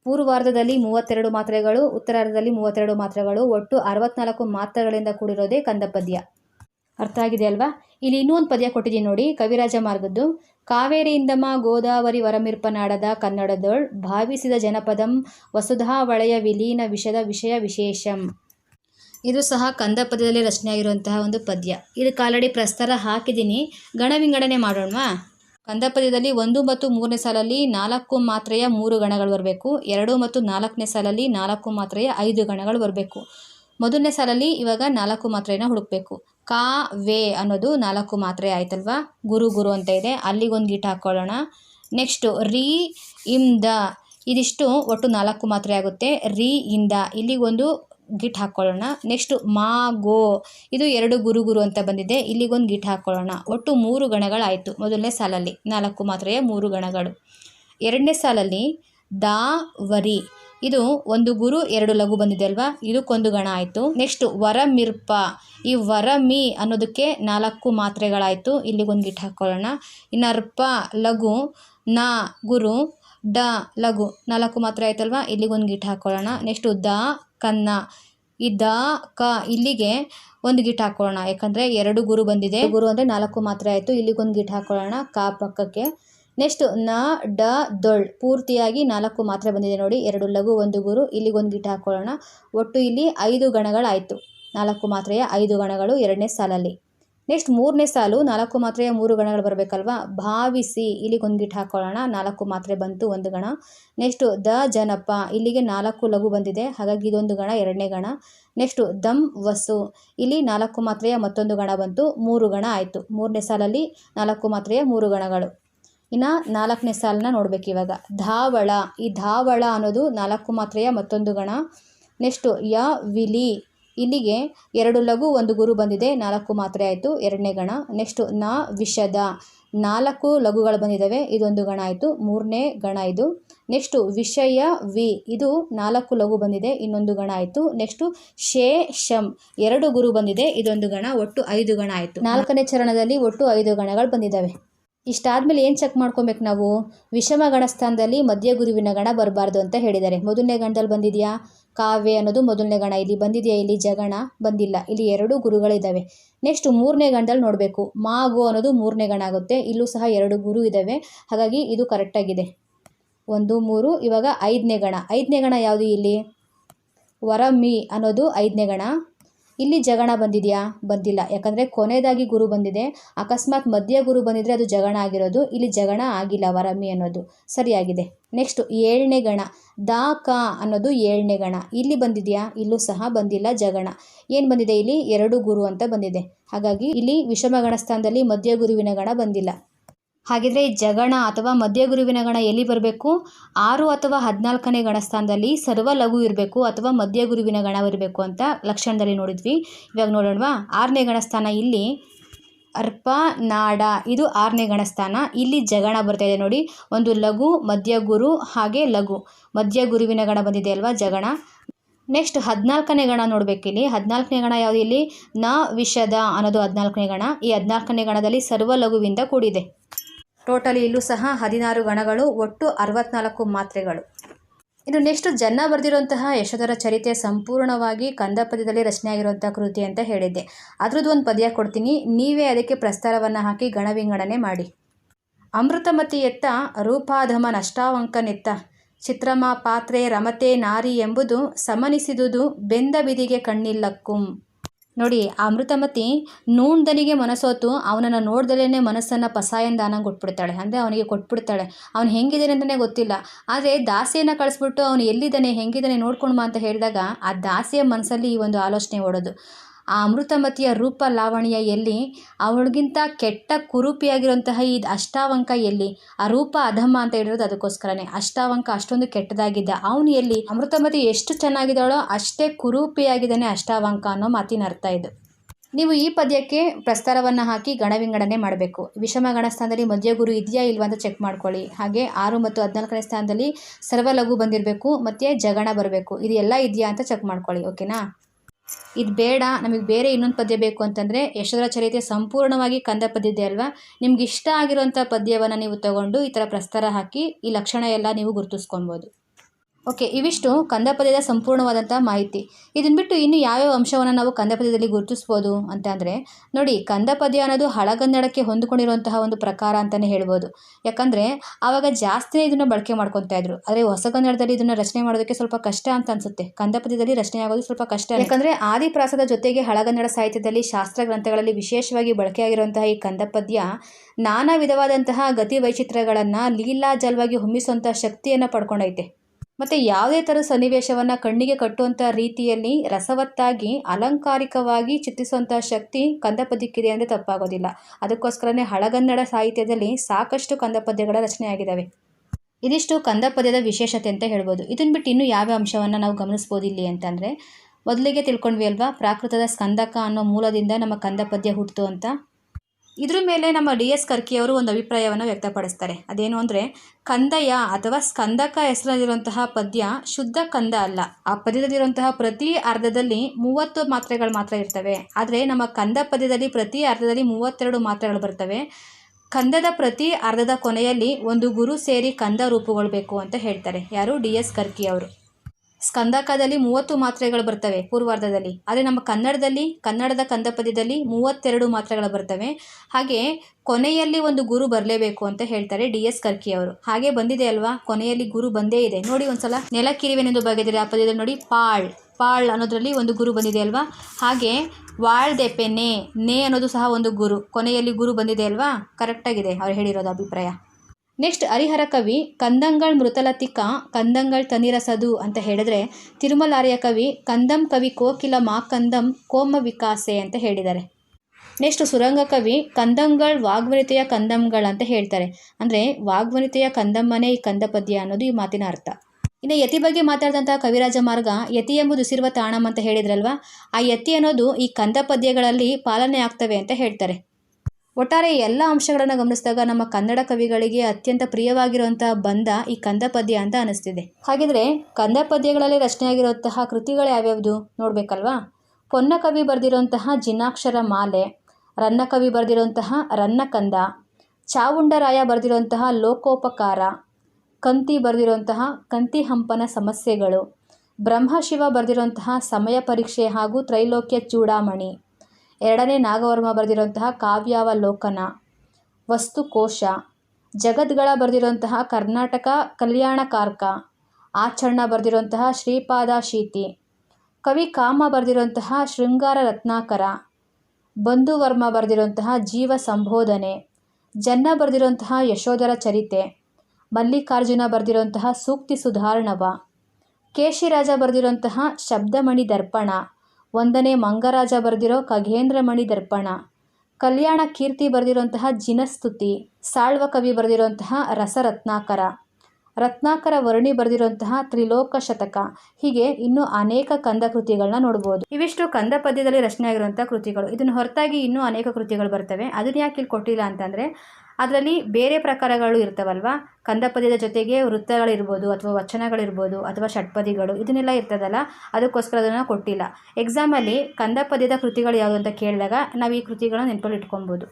ಪೂರ್ವಾರ್ಧದಲ್ಲಿ ಮೂವತ್ತೆರಡು ಮಾತ್ರೆಗಳು, ಉತ್ತರಾರ್ಧದಲ್ಲಿ ಮೂವತ್ತೆರಡು ಮಾತ್ರೆಗಳು, ಒಟ್ಟು ಅರವತ್ನಾಲ್ಕು ಮಾತ್ರೆಗಳಿಂದ ಕೂಡಿರೋದೇ ಕಂದ ಪದ್ಯ ಅರ್ಥ ಆಗಿದೆ ಅಲ್ವಾ? ಇಲ್ಲಿ ಇನ್ನೂ ಒಂದು ಪದ್ಯ ಕೊಟ್ಟಿದ್ದೀನಿ ನೋಡಿ, ಕವಿರಾಜ ಮಾರ್ಗದ್ದು. ಕಾವೇರಿಯಿಂದಮ ಗೋದಾವರಿ ವರಮಿರ್ಪನಾಡದ ಕನ್ನಡದೊಳ್ ಭಾವಿಸಿದ ಜನಪದಂ ವಸುಧಾ ವಳೆಯ ವಿಲೀನ ವಿಷದ ವಿಷಯ ವಿಶೇಷಂ. ಇದು ಸಹ ಕಂದ ಪದ್ಯದಲ್ಲಿ ರಚನೆಯಾಗಿರುವಂತಹ ಒಂದು ಪದ್ಯ. ಇದಕ್ಕೆ ಆಲ್ರೆಡಿ ಪ್ರಸ್ತಾರ ಹಾಕಿದ್ದೀನಿ. ಗಣ ವಿಂಗಡಣೆ ಮಾಡೋಣವಾ? ಕಂದ ಪದ್ಯದಲ್ಲಿ ಒಂದು ಮತ್ತು ಮೂರನೇ ಸಾಲಲ್ಲಿ ನಾಲ್ಕು ಮಾತ್ರೆಯ ಮೂರು ಗಣಗಳು ಬರಬೇಕು. ಎರಡು ಮತ್ತು ನಾಲ್ಕನೇ ಸಾಲಲ್ಲಿ ನಾಲ್ಕು ಮಾತ್ರೆಯ ಐದು ಗಣಗಳು ಬರಬೇಕು. ಮೊದಲನೇ ಸಾಲಲ್ಲಿ ಇವಾಗ ನಾಲ್ಕು ಮಾತ್ರೆಯನ್ನು ಹುಡುಕಬೇಕು. ಕಾ, ವೇ ಅನ್ನೋದು ನಾಲ್ಕು ಮಾತ್ರೆ ಆಯ್ತಲ್ವಾ? ಗುರು ಗುರು ಅಂತ ಇದೆ. ಅಲ್ಲಿಗೊಂದು ಗೀಟ್ ಹಾಕ್ಕೊಳ್ಳೋಣ ನೆಕ್ಸ್ಟು ರೀ ಇಮ್ ದ ಇದಿಷ್ಟು ಒಟ್ಟು ನಾಲ್ಕು ಮಾತ್ರೆ ಆಗುತ್ತೆ. ರೀ, ಇಂದ. ಇಲ್ಲಿಗೊಂದು ಗಿಟ್ ಹಾಕ್ಕೊಳ್ಳೋಣ ನೆಕ್ಸ್ಟ್ ಮಾ, ಗೋ. ಇದು ಎರಡು ಗುರು ಗುರು ಅಂತ ಬಂದಿದೆ. ಇಲ್ಲಿಗೊಂದು ಗಿಟ್ ಹಾಕ್ಕೊಳ್ಳೋಣ ಒಟ್ಟು ಮೂರು ಗಣಗಳಾಯಿತು ಮೊದಲನೇ ಸಾಲಲ್ಲಿ. ನಾಲ್ಕು ಮಾತ್ರೆಯ ಮೂರು ಗಣಗಳು. ಎರಡನೇ ಸಾಲಲ್ಲಿ ದಾ, ವರಿ. ಇದು ಒಂದು ಗುರು, ಎರಡು ಲಘು ಬಂದಿದೆ ಅಲ್ವಾ? ಇದಕ್ಕೊಂದು ಗಣ ಆಯಿತು. ನೆಕ್ಸ್ಟ್ ವರಮಿರ್ಪ. ಈ ವರಮಿ ಅನ್ನೋದಕ್ಕೆ ನಾಲ್ಕು ಮಾತ್ರೆಗಳಾಯಿತು. ಇಲ್ಲಿಗೊಂದು ಗಿಟ್ ಹಾಕ್ಕೊಳ್ಳೋಣ ಇನ್ನು ಅರ್ಪ ಲಘು, ನ, ಗುರು, ಡ, ಲಘು ನಾಲ್ಕು ಮಾತ್ರೆ ಆಯ್ತಲ್ವಾ? ಇಲ್ಲಿಗೊಂದು ಗಿಟ್ ಹಾಕ್ಕೊಳ್ಳೋಣ ನೆಕ್ಸ್ಟು ದ, ಕನ್ನ. ಈ ದ, ಕ ಇಲ್ಲಿಗೆ ಒಂದು ಗಿಟ್ ಹಾಕ್ಕೊಳ್ಳೋಣ ಯಾಕಂದರೆ ಎರಡು ಗುರು ಬಂದಿದೆ. ಗುರು ಅಂದರೆ ನಾಲ್ಕು ಮಾತ್ರೆ ಆಯಿತು. ಇಲ್ಲಿಗೊಂದು ಗಿಟ್ ಹಾಕ್ಕೊಳ್ಳೋಣ ಕ ಪಕ್ಕಕ್ಕೆ. ನೆಕ್ಸ್ಟ್, ನ, ಡ, ದೊಳ್ ಪೂರ್ತಿಯಾಗಿ ನಾಲ್ಕು ಮಾತ್ರೆ ಬಂದಿದೆ ನೋಡಿ. ಎರಡು ಲಘು, ಒಂದು ಗುರು. ಇಲ್ಲಿಗೊಂದು ಗಿಟ್ಟು ಹಾಕೊಳ್ಳೋಣ. ಒಟ್ಟು ಇಲ್ಲಿ ಐದು ಗಣಗಳಾಯಿತು. ನಾಲ್ಕು ಮಾತ್ರೆಯ ಐದು ಗಣಗಳು ಎರಡನೇ ಸಾಲಲ್ಲಿ. ನೆಕ್ಸ್ಟ್, ಮೂರನೇ ಸಾಲು ನಾಲ್ಕು ಮಾತ್ರೆಯ ಮೂರು ಗಣಗಳು ಬರಬೇಕಲ್ವಾ? ಭಾವಿಸಿ ಇಲ್ಲಿಗೊಂದು ಗಿಟ್ ಹಾಕ್ಕೊಳ್ಳೋಣ ನಾಲ್ಕು ಮಾತ್ರೆ ಬಂತು, ಒಂದು ಗಣ. ನೆಕ್ಸ್ಟ್, ದ ಜನಪ ಇಲ್ಲಿಗೆ ನಾಲ್ಕು ಲಘು ಬಂದಿದೆ. ಹಾಗಾಗಿ ಇದೊಂದು ಗಣ, ಎರಡನೇ ಗಣ. ನೆಕ್ಸ್ಟ್ ದಮ್ ವಸು. ಇಲ್ಲಿ ನಾಲ್ಕು ಮಾತ್ರೆಯ ಮತ್ತೊಂದು ಗಣ ಬಂತು. ಮೂರು ಗಣ ಆಯಿತು. ಮೂರನೇ ಸಾಲಲ್ಲಿ ನಾಲ್ಕು ಮಾತ್ರೆಯ ಮೂರು ಗಣಗಳು. ಇನ್ನು ನಾಲ್ಕನೇ ಸಾಲನ್ನ ನೋಡ್ಬೇಕು ಇವಾಗ. ಧಾವಳ. ಈ ಧಾವಳ ಅನ್ನೋದು ನಾಲ್ಕು ಮಾತ್ರೆಯ ಮತ್ತೊಂದು ಗಣ. ನೆಕ್ಸ್ಟು, ಯ, ವಿಲಿ. ಇಲ್ಲಿಗೆ ಎರಡು ಲಘು, ಒಂದು ಗುರು ಬಂದಿದೆ, ನಾಲ್ಕು ಮಾತ್ರೆ ಆಯಿತು, ಎರಡನೇ ಗಣ. ನೆಕ್ಸ್ಟು, ನ, ವಿಷದ. ನಾಲ್ಕು ಲಘುಗಳು ಬಂದಿದ್ದಾವೆ ಇದೊಂದು ಗಣ ಆಯಿತು, ಮೂರನೇ ಗಣ ಇದು. ನೆಕ್ಸ್ಟು, ವಿಷಯ, ವಿ. ಇದು ನಾಲ್ಕು ಲಘು ಬಂದಿದೆ, ಇನ್ನೊಂದು ಗಣ ಆಯಿತು. ನೆಕ್ಸ್ಟು, ಶೇ, ಶಂ. ಎರಡು ಗುರು ಬಂದಿದೆ, ಇದೊಂದು ಗಣ, ಒಟ್ಟು ಐದು ಗಣ ಆಯಿತು. ನಾಲ್ಕನೇ ಚರಣದಲ್ಲಿ ಒಟ್ಟು ಐದು ಗಣಗಳು ಬಂದಿದ್ದಾವೆ ಇಷ್ಟಾದಮೇಲೆ ಏನು ಚೆಕ್ ಮಾಡ್ಕೊಬೇಕು ನಾವು? ವಿಷಮ ಗಣಸ್ಥಾನದಲ್ಲಿ ಮಧ್ಯ ಗುರುವಿನ ಗಣ ಬರಬಾರ್ದು ಅಂತ ಹೇಳಿದ್ದಾರೆ. ಮೊದಲನೇ ಗಣದಲ್ಲಿ ಬಂದಿದೆಯಾ? ಕಾವ್ಯ ಅನ್ನೋದು ಮೊದಲನೇ ಗಣ. ಇಲ್ಲಿ ಬಂದಿದೆಯಾ? ಇಲ್ಲಿ ಜಗಣ ಬಂದಿಲ್ಲ. ಇಲ್ಲಿ ಎರಡು ಗುರುಗಳಿದ್ದಾವೆ ನೆಕ್ಸ್ಟ್ ಮೂರನೇ ಗಣದಲ್ಲಿ ನೋಡಬೇಕು. ಮಾಗು ಅನ್ನೋದು ಮೂರನೇ ಗಣ ಆಗುತ್ತೆ. ಇಲ್ಲೂ ಸಹ ಎರಡು ಗುರು ಇದ್ದಾವೆ ಹಾಗಾಗಿ ಇದು ಕರೆಕ್ಟಾಗಿದೆ ಒಂದು, ಮೂರು, ಇವಾಗ ಐದನೇ ಗಣ. ಐದನೇ ಗಣ ಯಾವುದು ಇಲ್ಲಿ? ವರಮಿ ಅನ್ನೋದು ಐದನೇ ಗಣ. ಇಲ್ಲಿ ಜಗಣ ಬಂದಿದೆಯಾ? ಬಂದಿಲ್ಲ. ಯಾಕಂದರೆ ಕೊನೆಯದಾಗಿ ಗುರು ಬಂದಿದೆ. ಅಕಸ್ಮಾತ್ ಮಧ್ಯ ಗುರು ಬಂದಿದ್ರೆ ಅದು ಜಗಣ ಆಗಿರೋದು. ಇಲ್ಲಿ ಜಗಣ ಆಗಿಲ್ಲ ವರಮಿ ಅನ್ನೋದು. ಸರಿಯಾಗಿದೆ. ನೆಕ್ಸ್ಟ್ ಏಳನೇ ಗಣ. ದಾ, ಕ ಅನ್ನೋದು ಏಳನೇ ಗಣ. ಇಲ್ಲಿ ಬಂದಿದೆಯಾ? ಇಲ್ಲೂ ಸಹ ಬಂದಿಲ್ಲ ಜಗಣ ಏನು ಬಂದಿದೆ ಇಲ್ಲಿ? ಎರಡು ಗುರು ಅಂತ ಬಂದಿದೆ. ಹಾಗಾಗಿ ಇಲ್ಲಿ ವಿಷಮ ಗಣ ಸ್ಥಾನದಲ್ಲಿ ಮಧ್ಯ ಗುರುವಿನ ಗಣ ಬಂದಿಲ್ಲ. ಹಾಗಿದ್ರೆ ಜಗಣ ಅಥವಾ ಮಧ್ಯ ಗುರುವಿನ ಗಣ ಎಲ್ಲಿ ಬರಬೇಕು? ಆರು ಅಥವಾ ಹದಿನಾಲ್ಕನೇ ಗಣಸ್ಥಾನದಲ್ಲಿ ಸರ್ವ ಲಘು ಇರಬೇಕು ಅಥವಾ ಮಧ್ಯ ಗುರುವಿನ ಗಣ ಇರಬೇಕು ಅಂತ ಲಕ್ಷಣದಲ್ಲಿ ನೋಡಿದ್ವಿ. ಇವಾಗ ನೋಡೋಣವಾ? ಆರನೇ ಗಣಸ್ಥಾನ ಇಲ್ಲಿ ಅರ್ಪ, ನಾಡ, ಇದು ಆರನೇ ಗಣಸ್ಥಾನ. ಇಲ್ಲಿ ಜಗಣ ಬರ್ತಾ ಇದೆ ನೋಡಿ. ಒಂದು ಲಘು ಮಧ್ಯ ಗುರು, ಹಾಗೆ ಲಘು. ಮಧ್ಯ ಗುರುವಿನ ಗಣ ಬಂದಿದೆ ಅಲ್ವಾ ಜಗಣ ನೆಕ್ಸ್ಟ್ ಹದಿನಾಲ್ಕನೇ ಗಣ ನೋಡಬೇಕಿಲ್ಲಿ ಹದಿನಾಲ್ಕನೇ ಗಣ ಯಾವುದು ಇಲ್ಲಿ? ನ, ವಿಷದ ಅನ್ನೋದು ಹದಿನಾಲ್ಕನೇ ಗಣ. ಈ ಹದಿನಾಲ್ಕನೇ ಗಣದಲ್ಲಿ ಸರ್ವ ಲಘುವಿಂದ ಕೂಡಿದೆ. ಟೋಟಲಿ ಇಲ್ಲೂ ಸಹ ಹದಿನಾರು ಗಣಗಳು, ಒಟ್ಟು ಅರವತ್ನಾಲ್ಕು ಮಾತ್ರೆಗಳು. ಇನ್ನು ನೆಕ್ಸ್ಟ್ ಜನ್ನ ಬರೆದಿರುವಂತಹ ಯಶೋಧರ ಚರಿತೆ ಸಂಪೂರ್ಣವಾಗಿ ಕಂದ ಪದ್ಯದಲ್ಲಿ ರಚನೆಯಾಗಿರುವಂಥ ಕೃತಿ ಅಂತ ಹೇಳಿದ್ದೆ. ಅದ್ರದ್ದು ಒಂದು ಪದ್ಯ ಕೊಡ್ತೀನಿ. ನೀವೇ ಅದಕ್ಕೆ ಪ್ರಸ್ತಾರವನ್ನು ಹಾಕಿ ಗಣವಿಂಗಡಣೆ ಮಾಡಿ. ಅಮೃತಮತಿ ಎತ್ತ ರೂಪಾಧಮ ನಷ್ಟಾವಂಕನೆತ್ತ ಚಿತ್ರಮ ಪಾತ್ರೆ ರಮತೆ ನಾರಿ ಎಂಬುದು ಸಮನಿಸಿದುದು ಬೆಂದ ಬಿದಿಗೆ ಕಣ್ಣಿಲ್ಲಕ್ಕುಂ. ನೋಡಿ, ಅಮೃತಮತಿ ನೂಣ್ದನಿಗೆ ಮನಸ್ಸೋತು ಅವನನ್ನು ನೋಡ್ದಲೇ ಮನಸ್ಸನ್ನು ಪಸಾಯನ ದಾನ ಕೊಟ್ಬಿಡ್ತಾಳೆ. ಅಂದರೆ ಅವನಿಗೆ ಕೊಟ್ಬಿಡ್ತಾಳೆ. ಅವನು ಹೆಂಗಿದ್ದಾನೆ ಅಂತಲೇ ಗೊತ್ತಿಲ್ಲ. ಆದರೆ ದಾಸಿಯನ್ನು ಕಳಿಸ್ಬಿಟ್ಟು ಅವನು ಎಲ್ಲಿದ್ದಾನೆ, ಹೆಂಗಿದ್ದಾನೆ ನೋಡ್ಕೊಂಡ್ಬಾ ಅಂತ ಹೇಳಿದಾಗ ಆ ದಾಸಿಯ ಮನಸ್ಸಲ್ಲಿ ಈ ಒಂದು ಆಲೋಚನೆ ಓಡೋದು. ಆ ಅಮೃತಮತಿಯ ರೂಪ ಲಾವಣ್ಯ ಎಲ್ಲಿ? ಅವಳಿಗಿಂತ ಕೆಟ್ಟ ಕುರೂಪಿಯಾಗಿರುವಂತಹ ಈ ಅಷ್ಟಾವಂಕ ಎಲ್ಲಿ? ಆ ರೂಪ ಅಧಮ ಅಂತ ಹೇಳಿರೋದು ಅದಕ್ಕೋಸ್ಕರನೇ. ಅಷ್ಟಾವಂಕ ಅಷ್ಟೊಂದು ಕೆಟ್ಟದಾಗಿದ್ದ. ಅವನು ಎಲ್ಲಿ? ಅಮೃತಮತಿ ಎಷ್ಟು ಚೆನ್ನಾಗಿದ್ದಾಳೋ ಅಷ್ಟೇ ಕುರೂಪಿಯಾಗಿದ್ದಾನೆ ಅಷ್ಟಾವಂಕ ಅನ್ನೋ ಮಾತಿನ ಅರ್ಥ ಇದು. ನೀವು ಈ ಪದ್ಯಕ್ಕೆ ಪ್ರಸ್ತಾರವನ್ನು ಹಾಕಿ ಗಣವಿಂಗಡಣೆ ಮಾಡಬೇಕು. ವಿಷಮ ಗಣಸ್ಥಾನದಲ್ಲಿ ಮಧ್ಯ ಗುರು ಇದೆಯಾ ಇಲ್ವಾ ಅಂತ ಚೆಕ್ ಮಾಡ್ಕೊಳ್ಳಿ. ಹಾಗೆ ಆರು ಮತ್ತು ಹದಿನಾಲ್ಕನೇ ಸ್ಥಾನದಲ್ಲಿ ಸರ್ವಲಘು ಬಂದಿರಬೇಕು, ಮತ್ತು ಜಗಣ ಬರಬೇಕು. ಇದೆಲ್ಲ ಇದೆಯಾ ಅಂತ ಚೆಕ್ ಮಾಡ್ಕೊಳ್ಳಿ, ಓಕೆನಾ? ಇದು ಬೇಡ, ನಮಗೆ ಬೇರೆ ಇನ್ನೊಂದು ಪದ್ಯ ಬೇಕು ಅಂತಂದರೆ ಯಶೋಧರ ಚರಿತ್ರೆ ಸಂಪೂರ್ಣವಾಗಿ ಕಂದ ಪದ್ಯ ಇದೆ ಅಲ್ವಾ? ನಿಮ್ಗೆ ಇಷ್ಟ ಆಗಿರುವಂಥ ಪದ್ಯವನ್ನು ನೀವು ತಗೊಂಡು ಈ ಥರ ಪ್ರಸ್ತಾರ ಹಾಕಿ ಈ ಲಕ್ಷಣ ಎಲ್ಲ ನೀವು ಗುರುತಿಸ್ಕೊಳ್ಬೋದು. ಓಕೆ ಇವಿಷ್ಟು ಕಂದಪದ್ಯದ ಸಂಪೂರ್ಣವಾದಂಥ ಮಾಹಿತಿ. ಇದನ್ನು ಬಿಟ್ಟು ಇನ್ನು ಯಾವ್ಯಾವ ಅಂಶವನ್ನು ನಾವು ಕಂದಪದ್ಯದಲ್ಲಿ ಗುರುತಿಸ್ಬೋದು ಅಂತ ಅಂದರೆ, ನೋಡಿ, ಕಂದಪದ್ಯ ಅನ್ನೋದು ಹಳಗನ್ನಡಕ್ಕೆ ಹೊಂದಿಕೊಂಡಿರುವಂತಹ ಒಂದು ಪ್ರಕಾರ ಅಂತಲೇ ಹೇಳ್ಬೋದು. ಯಾಕಂದರೆ, ಆವಾಗ ಜಾಸ್ತಿ ಇದನ್ನು ಬಳಕೆ ಮಾಡ್ಕೊತಾ ಇದ್ರು. ಆದರೆ ಹೊಸಗನ್ನಡದಲ್ಲಿ ಇದನ್ನು ರಚನೆ ಮಾಡೋದಕ್ಕೆ ಸ್ವಲ್ಪ ಕಷ್ಟ ಅಂತ ಅನಿಸುತ್ತೆ. ಕಂದಪದ್ಯದಲ್ಲಿ ರಚನೆ ಆಗೋದು ಸ್ವಲ್ಪ ಕಷ್ಟ ಯಾಕಂದರೆ, ಆದಿಪ್ರಾಸದ ಜೊತೆಗೆ ಹಳಗನ್ನಡ ಸಾಹಿತ್ಯದಲ್ಲಿ ಶಾಸ್ತ್ರ ಗ್ರಂಥಗಳಲ್ಲಿ ವಿಶೇಷವಾಗಿ ಬಳಕೆಯಾಗಿರುವಂತಹ ಈ ಕಂದಪದ್ಯ ನಾನಾ ವಿಧವಾದಂತಹ ಗತಿ ವೈಚಿತ್ರ್ಯಗಳನ್ನು ಲೀಲಾಜಲವಾಗಿ ಹೊಮ್ಮಿಸುವಂತಹ ಶಕ್ತಿಯನ್ನು ಪಡ್ಕೊಂಡೈತೆ. ಮತ್ತು ಯಾವುದೇ ಥರ ಸನ್ನಿವೇಶವನ್ನು ಕಣ್ಣಿಗೆ ಕಟ್ಟುವಂಥ ರೀತಿಯಲ್ಲಿ ರಸವತ್ತಾಗಿ, ಅಲಂಕಾರಿಕವಾಗಿ ಚಿತ್ರಿಸುವಂಥ ಶಕ್ತಿ ಕಂದಪದ್ಯಕ್ಕಿದೆ ಅಂದರೆ ತಪ್ಪಾಗೋದಿಲ್ಲ. ಅದಕ್ಕೋಸ್ಕರನೇ ಹಳಗನ್ನಡ ಸಾಹಿತ್ಯದಲ್ಲಿ ಸಾಕಷ್ಟು ಕಂದ ಪದ್ಯಗಳ ರಚನೆಯಾಗಿದ್ದಾವೆ. ಇದಿಷ್ಟು ಕಂದಪದ್ಯದ ವಿಶೇಷತೆ ಅಂತ ಹೇಳ್ಬೋದು. ಇದನ್ನು ಬಿಟ್ಟು ಇನ್ನೂ ಯಾವ ಅಂಶವನ್ನು ನಾವು ಗಮನಿಸ್ಬೋದು ಇಲ್ಲಿ ಅಂತಂದರೆ, ಮೊದಲಿಗೆ ತಿಳ್ಕೊಂಡ್ವಿ ಅಲ್ವಾ, ಪ್ರಾಕೃತದ ಸ್ಕಂದಕ ಅನ್ನೋ ಮೂಲದಿಂದ ನಮ್ಮ ಕಂದ ಪದ್ಯ ಹುಟ್ಟಿತು ಅಂತ? ಇದ್ರ ಮೇಲೆ ನಮ್ಮ ಡಿ ಎಸ್ ಕರ್ಕಿಯವರು ಒಂದು ಅಭಿಪ್ರಾಯವನ್ನು ವ್ಯಕ್ತಪಡಿಸ್ತಾರೆ. ಅದೇನು ಅಂದರೆ ಕಂದಯ ಅಥವಾ ಸ್ಕಂದಕ ಹೆಸರಲ್ಲಿರುವಂತಹ ಪದ್ಯ ಶುದ್ಧ ಕಂದ ಅಲ್ಲ. ಆ ಪದ್ಯದಲ್ಲಿರುವಂತಹ ಪ್ರತಿ ಅರ್ಧದಲ್ಲಿ ಮೂವತ್ತು ಮಾತ್ರೆಗಳು ಮಾತ್ರ ಇರ್ತವೆ. ಆದರೆ ನಮ್ಮ ಕಂದ ಪದ್ಯದಲ್ಲಿ ಪ್ರತಿ ಅರ್ಧದಲ್ಲಿ ಮೂವತ್ತೆರಡು ಮಾತ್ರೆಗಳು ಬರ್ತವೆ. ಕಂದದ ಪ್ರತಿ ಅರ್ಧದ ಕೊನೆಯಲ್ಲಿ ಒಂದು ಗುರು ಸೇರಿ ಕಂದ ರೂಪುಗೊಳ್ಬೇಕು ಅಂತ ಹೇಳ್ತಾರೆ. ಯಾರು? ಡಿ ಎಸ್ ಕರ್ಕಿ ಅವರು. ಸ್ಕಂದಕದಲ್ಲಿ ಮೂವತ್ತು ಮಾತ್ರೆಗಳು ಬರ್ತವೆ ಪೂರ್ವಾರ್ಧದಲ್ಲಿ. ಆದರೆ ನಮ್ಮ ಕನ್ನಡದಲ್ಲಿ, ಕನ್ನಡದ ಕಂದ ಪದ್ಯದಲ್ಲಿ ಮೂವತ್ತೆರಡು ಮಾತ್ರೆಗಳು ಬರ್ತವೆ. ಹಾಗೆ ಕೊನೆಯಲ್ಲಿ ಒಂದು ಗುರು ಬರಲೇಬೇಕು ಅಂತ ಹೇಳ್ತಾರೆ ಡಿ ಎಸ್ ಕರ್ಕಿ ಅವರು. ಹಾಗೆ ಬಂದಿದೆ ಅಲ್ವಾ? ಕೊನೆಯಲ್ಲಿ ಗುರು ಬಂದೇ ಇದೆ. ನೋಡಿ ಒಂದ್ಸಲ. ನೆಲಕಿರಿವೆನೆಂದು ಬಗೆದಿದೆ ಆ ಪದ್ಯದಲ್ಲಿ ನೋಡಿ ಪಾಳ್. ಪಾಳ್ ಅನ್ನೋದ್ರಲ್ಲಿ ಒಂದು ಗುರು ಬಂದಿದೆ ಅಲ್ವಾ? ಹಾಗೆ ವಾಳ್ದೆಪೆ ನೇ ನೇ ಅನ್ನೋದು ಸಹ ಒಂದು ಗುರು. ಕೊನೆಯಲ್ಲಿ ಗುರು ಬಂದಿದೆ ಅಲ್ವಾ? ಕರೆಕ್ಟಾಗಿದೆ ಅವ್ರು ಹೇಳಿರೋದು ಅಭಿಪ್ರಾಯ. ನೆಕ್ಸ್ಟ್ ಹರಿಹರ ಕವಿ ಕಂದಂಗಳ್ ಮೃತಲತಿಕ ಕಂದಂಗಳ್ ತನಿರಸದು ಅಂತ ಹೇಳಿದ್ರೆ ತಿರುಮಲಾರ್ಯ ಕವಿ ಕಂದಂ ಕವಿ ಕೋಕಿಲ ಮಾ ಕಂದಂ ಕೋಮ ವಿಕಾಸೆ ಅಂತ ಹೇಳಿದ್ದಾರೆ. ನೆಕ್ಸ್ಟ್ ಸುರಂಗ ಕವಿ ಕಂದಂಗಳ್ ವಾಗ್ವನಿತೆಯ ಕಂದಂಗಳ್ ಅಂತ ಹೇಳ್ತಾರೆ. ಅಂದರೆ ವಾಗ್ವನಿತೆಯ ಕಂದಮ್ಮನೇ ಈ ಕಂದಪದ್ಯ ಅನ್ನೋದು ಈ ಮಾತಿನ ಅರ್ಥ. ಇನ್ನು ಯತಿ ಬಗ್ಗೆ ಮಾತಾಡಿದಂಥ ಕವಿರಾಜ ಮಾರ್ಗ, ಯತಿ ಎಂಬುದು ಸಿರುವ ತಾಣಂ ಅಂತ ಹೇಳಿದ್ರಲ್ವಾ, ಆ ಯತಿ ಅನ್ನೋದು ಈ ಕಂದ ಪದ್ಯಗಳಲ್ಲಿ ಪಾಲನೆ ಆಗ್ತವೆ ಅಂತ ಹೇಳ್ತಾರೆ. ಒಟ್ಟಾರೆ ಎಲ್ಲ ಅಂಶಗಳನ್ನು ಗಮನಿಸಿದಾಗ ನಮ್ಮ ಕನ್ನಡ ಕವಿಗಳಿಗೆ ಅತ್ಯಂತ ಪ್ರಿಯವಾಗಿರುವಂತಹ ಬಂಧ ಈ ಕಂದ ಪದ್ಯ ಅಂತ ಅನಿಸ್ತಿದೆ. ಹಾಗಿದ್ರೆ ಕಂದ ಪದ್ಯಗಳಲ್ಲಿ ರಚನೆಯಾಗಿರುವಂತಹ ಕೃತಿಗಳು ಯಾವ್ಯಾವುದು ನೋಡಬೇಕಲ್ವಾ? ಪೊನ್ನ ಕವಿ ಬರೆದಿರುವಂತಹ ಜಿನಾಕ್ಷರ ಮಾಲೆ, ರನ್ನ ಕವಿ ಬರೆದಿರುವಂತಹ ರನ್ನಕಂದ ಚಾವುಂಡರಾಯ ಬರೆದಿರುವಂತಹ ಲೋಕೋಪಕಾರ, ಕಂತಿ ಬರೆದಿರುವಂತಹ ಕಂತಿ ಹಂಪನ ಸಮಸ್ಯೆಗಳು ಬ್ರಹ್ಮಶಿವ ಬರೆದಿರುವಂತಹ ಸಮಯ ಪರೀಕ್ಷೆ ಹಾಗೂ ತ್ರೈಲೋಕ್ಯ ಚೂಡಾಮಣಿ ಎರಡನೇ ನಾಗವರ್ಮ ಬರೆದಿರುವಂತಹ ಕಾವ್ಯಾವಲೋಕನ, ವಸ್ತುಕೋಶ, ಜಗದ್ಗಳ ಬರೆದಿರುವಂತಹ ಕರ್ನಾಟಕ ಕಲ್ಯಾಣ ಕಾರ್ಕ, ಆಚರಣ ಬರೆದಿರುವಂತಹ ಶ್ರೀಪಾದ ಶೀತಿ, ಕವಿ ಕಾಮ ಬರೆದಿರುವಂತಹ ಶೃಂಗಾರ ರತ್ನಾಕರ, ಬಂಧುವರ್ಮ ಬರೆದಿರುವಂತಹ ಜೀವ ಸಂಬೋಧನೆ, ಜನ್ನ ಬರೆದಿರುವಂತಹ ಯಶೋಧರ ಚರಿತೆ, ಮಲ್ಲಿಕಾರ್ಜುನ ಬರೆದಿರುವಂತಹ ಸೂಕ್ತಿ ಸುಧಾರಣವ, ಕೇಶಿರಾಜ ಬರೆದಿರುವಂತಹ ಶಬ್ದಮಣಿ ದರ್ಪಣ ಒಂದನೇ ಮಂಗರಾಜ ಬರೆದಿರೋ ಖಗೇಂದ್ರಮಣಿ ದರ್ಪಣ. ಕಲ್ಯಾಣ ಕೀರ್ತಿ ಬರೆದಿರುವಂತಹ ಜಿನಸ್ತುತಿ, ಸಾಳ್ವ ಕವಿ ಬರೆದಿರುವಂತಹ ರಸರತ್ನಾಕರ. ರತ್ನಾಕರ ವರ್ಣಿ ಬರೆದಿರುವಂತಹ ತ್ರಿಲೋಕ ಶತಕ. ಹೀಗೆ ಇನ್ನೂ ಅನೇಕ ಕಂದ ಕೃತಿಗಳನ್ನ ನೋಡ್ಬೋದು. ಇವಿಷ್ಟು ಕಂದ ಪದ್ಯದಲ್ಲಿ ರಚನೆ ಆಗಿರುವಂತಹ ಕೃತಿಗಳು. ಇದನ್ನು ಹೊರತಾಗಿ ಇನ್ನೂ ಅನೇಕ ಕೃತಿಗಳು ಬರ್ತವೆ. ಅದನ್ನ ಯಾಕೆ ಇಲ್ಲಿ ಕೊಟ್ಟಿಲ್ಲ ಅಂತಂದರೆ ಅದರಲ್ಲಿ ಬೇರೆ ಪ್ರಕಾರಗಳು ಇರ್ತವಲ್ವ? ಕಂದಪದ್ಯದ ಜೊತೆಗೆ ವೃತ್ತಗಳಿರ್ಬೋದು ಅಥವಾ ವಚನಗಳಿರ್ಬೋದು ಅಥವಾ ಷಟ್ಪದಿಗಳು, ಇದನ್ನೆಲ್ಲ ಇರ್ತದಲ್ಲ? ಅದಕ್ಕೋಸ್ಕರ ಅದನ್ನು ಕೊಟ್ಟಿಲ್ಲ. ಎಕ್ಸಾಮಲ್ಲಿ ಕಂದಪದ್ಯದ ಕೃತಿಗಳು ಯಾವುದು ಅಂತ ಕೇಳಿದಾಗ ನಾವು ಈ ಕೃತಿಗಳನ್ನ ನೆನಪಲ್ಲಿ ಇಟ್ಕೊಬೋದು.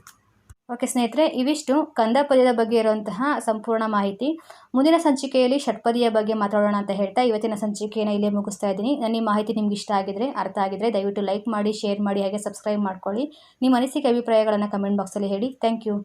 ಓಕೆ ಸ್ನೇಹಿತರೆ, ಇವಿಷ್ಟು ಕಂದಪದ್ಯದ ಬಗ್ಗೆ ಇರುವಂತಹ ಸಂಪೂರ್ಣ ಮಾಹಿತಿ. ಮುಂದಿನ ಸಂಚಿಕೆಯಲ್ಲಿ ಷಟ್ಪದಿಯ ಬಗ್ಗೆ ಮಾತಾಡೋಣ ಅಂತ ಹೇಳ್ತಾ ಇವತ್ತಿನ ಸಂಚಿಕೆಯನ್ನು ಇಲ್ಲೇ ಮುಗಿಸ್ತಾ ಇದ್ದೀನಿ. ನನ್ನ ಈ ಮಾಹಿತಿ ನಿಮ್ಗೆ ಇಷ್ಟ ಆಗಿದ್ರೆ, ಅರ್ಥ ಆಗಿದ್ರೆ ದಯವಿಟ್ಟು ಲೈಕ್ ಮಾಡಿ ಶೇರ್ ಮಾಡಿ, ಹಾಗೆ ಸಬ್ಸ್ಕ್ರೈಬ್ ಮಾಡ್ಕೊಳ್ಳಿ. ನಿಮ್ಮ ಅನಿಸಿಕೆ, ಅಭಿಪ್ರಾಯಗಳನ್ನು ಕಮೆಂಟ್ ಬಾಕ್ಸಲ್ಲಿ ಹೇಳಿ. Thank you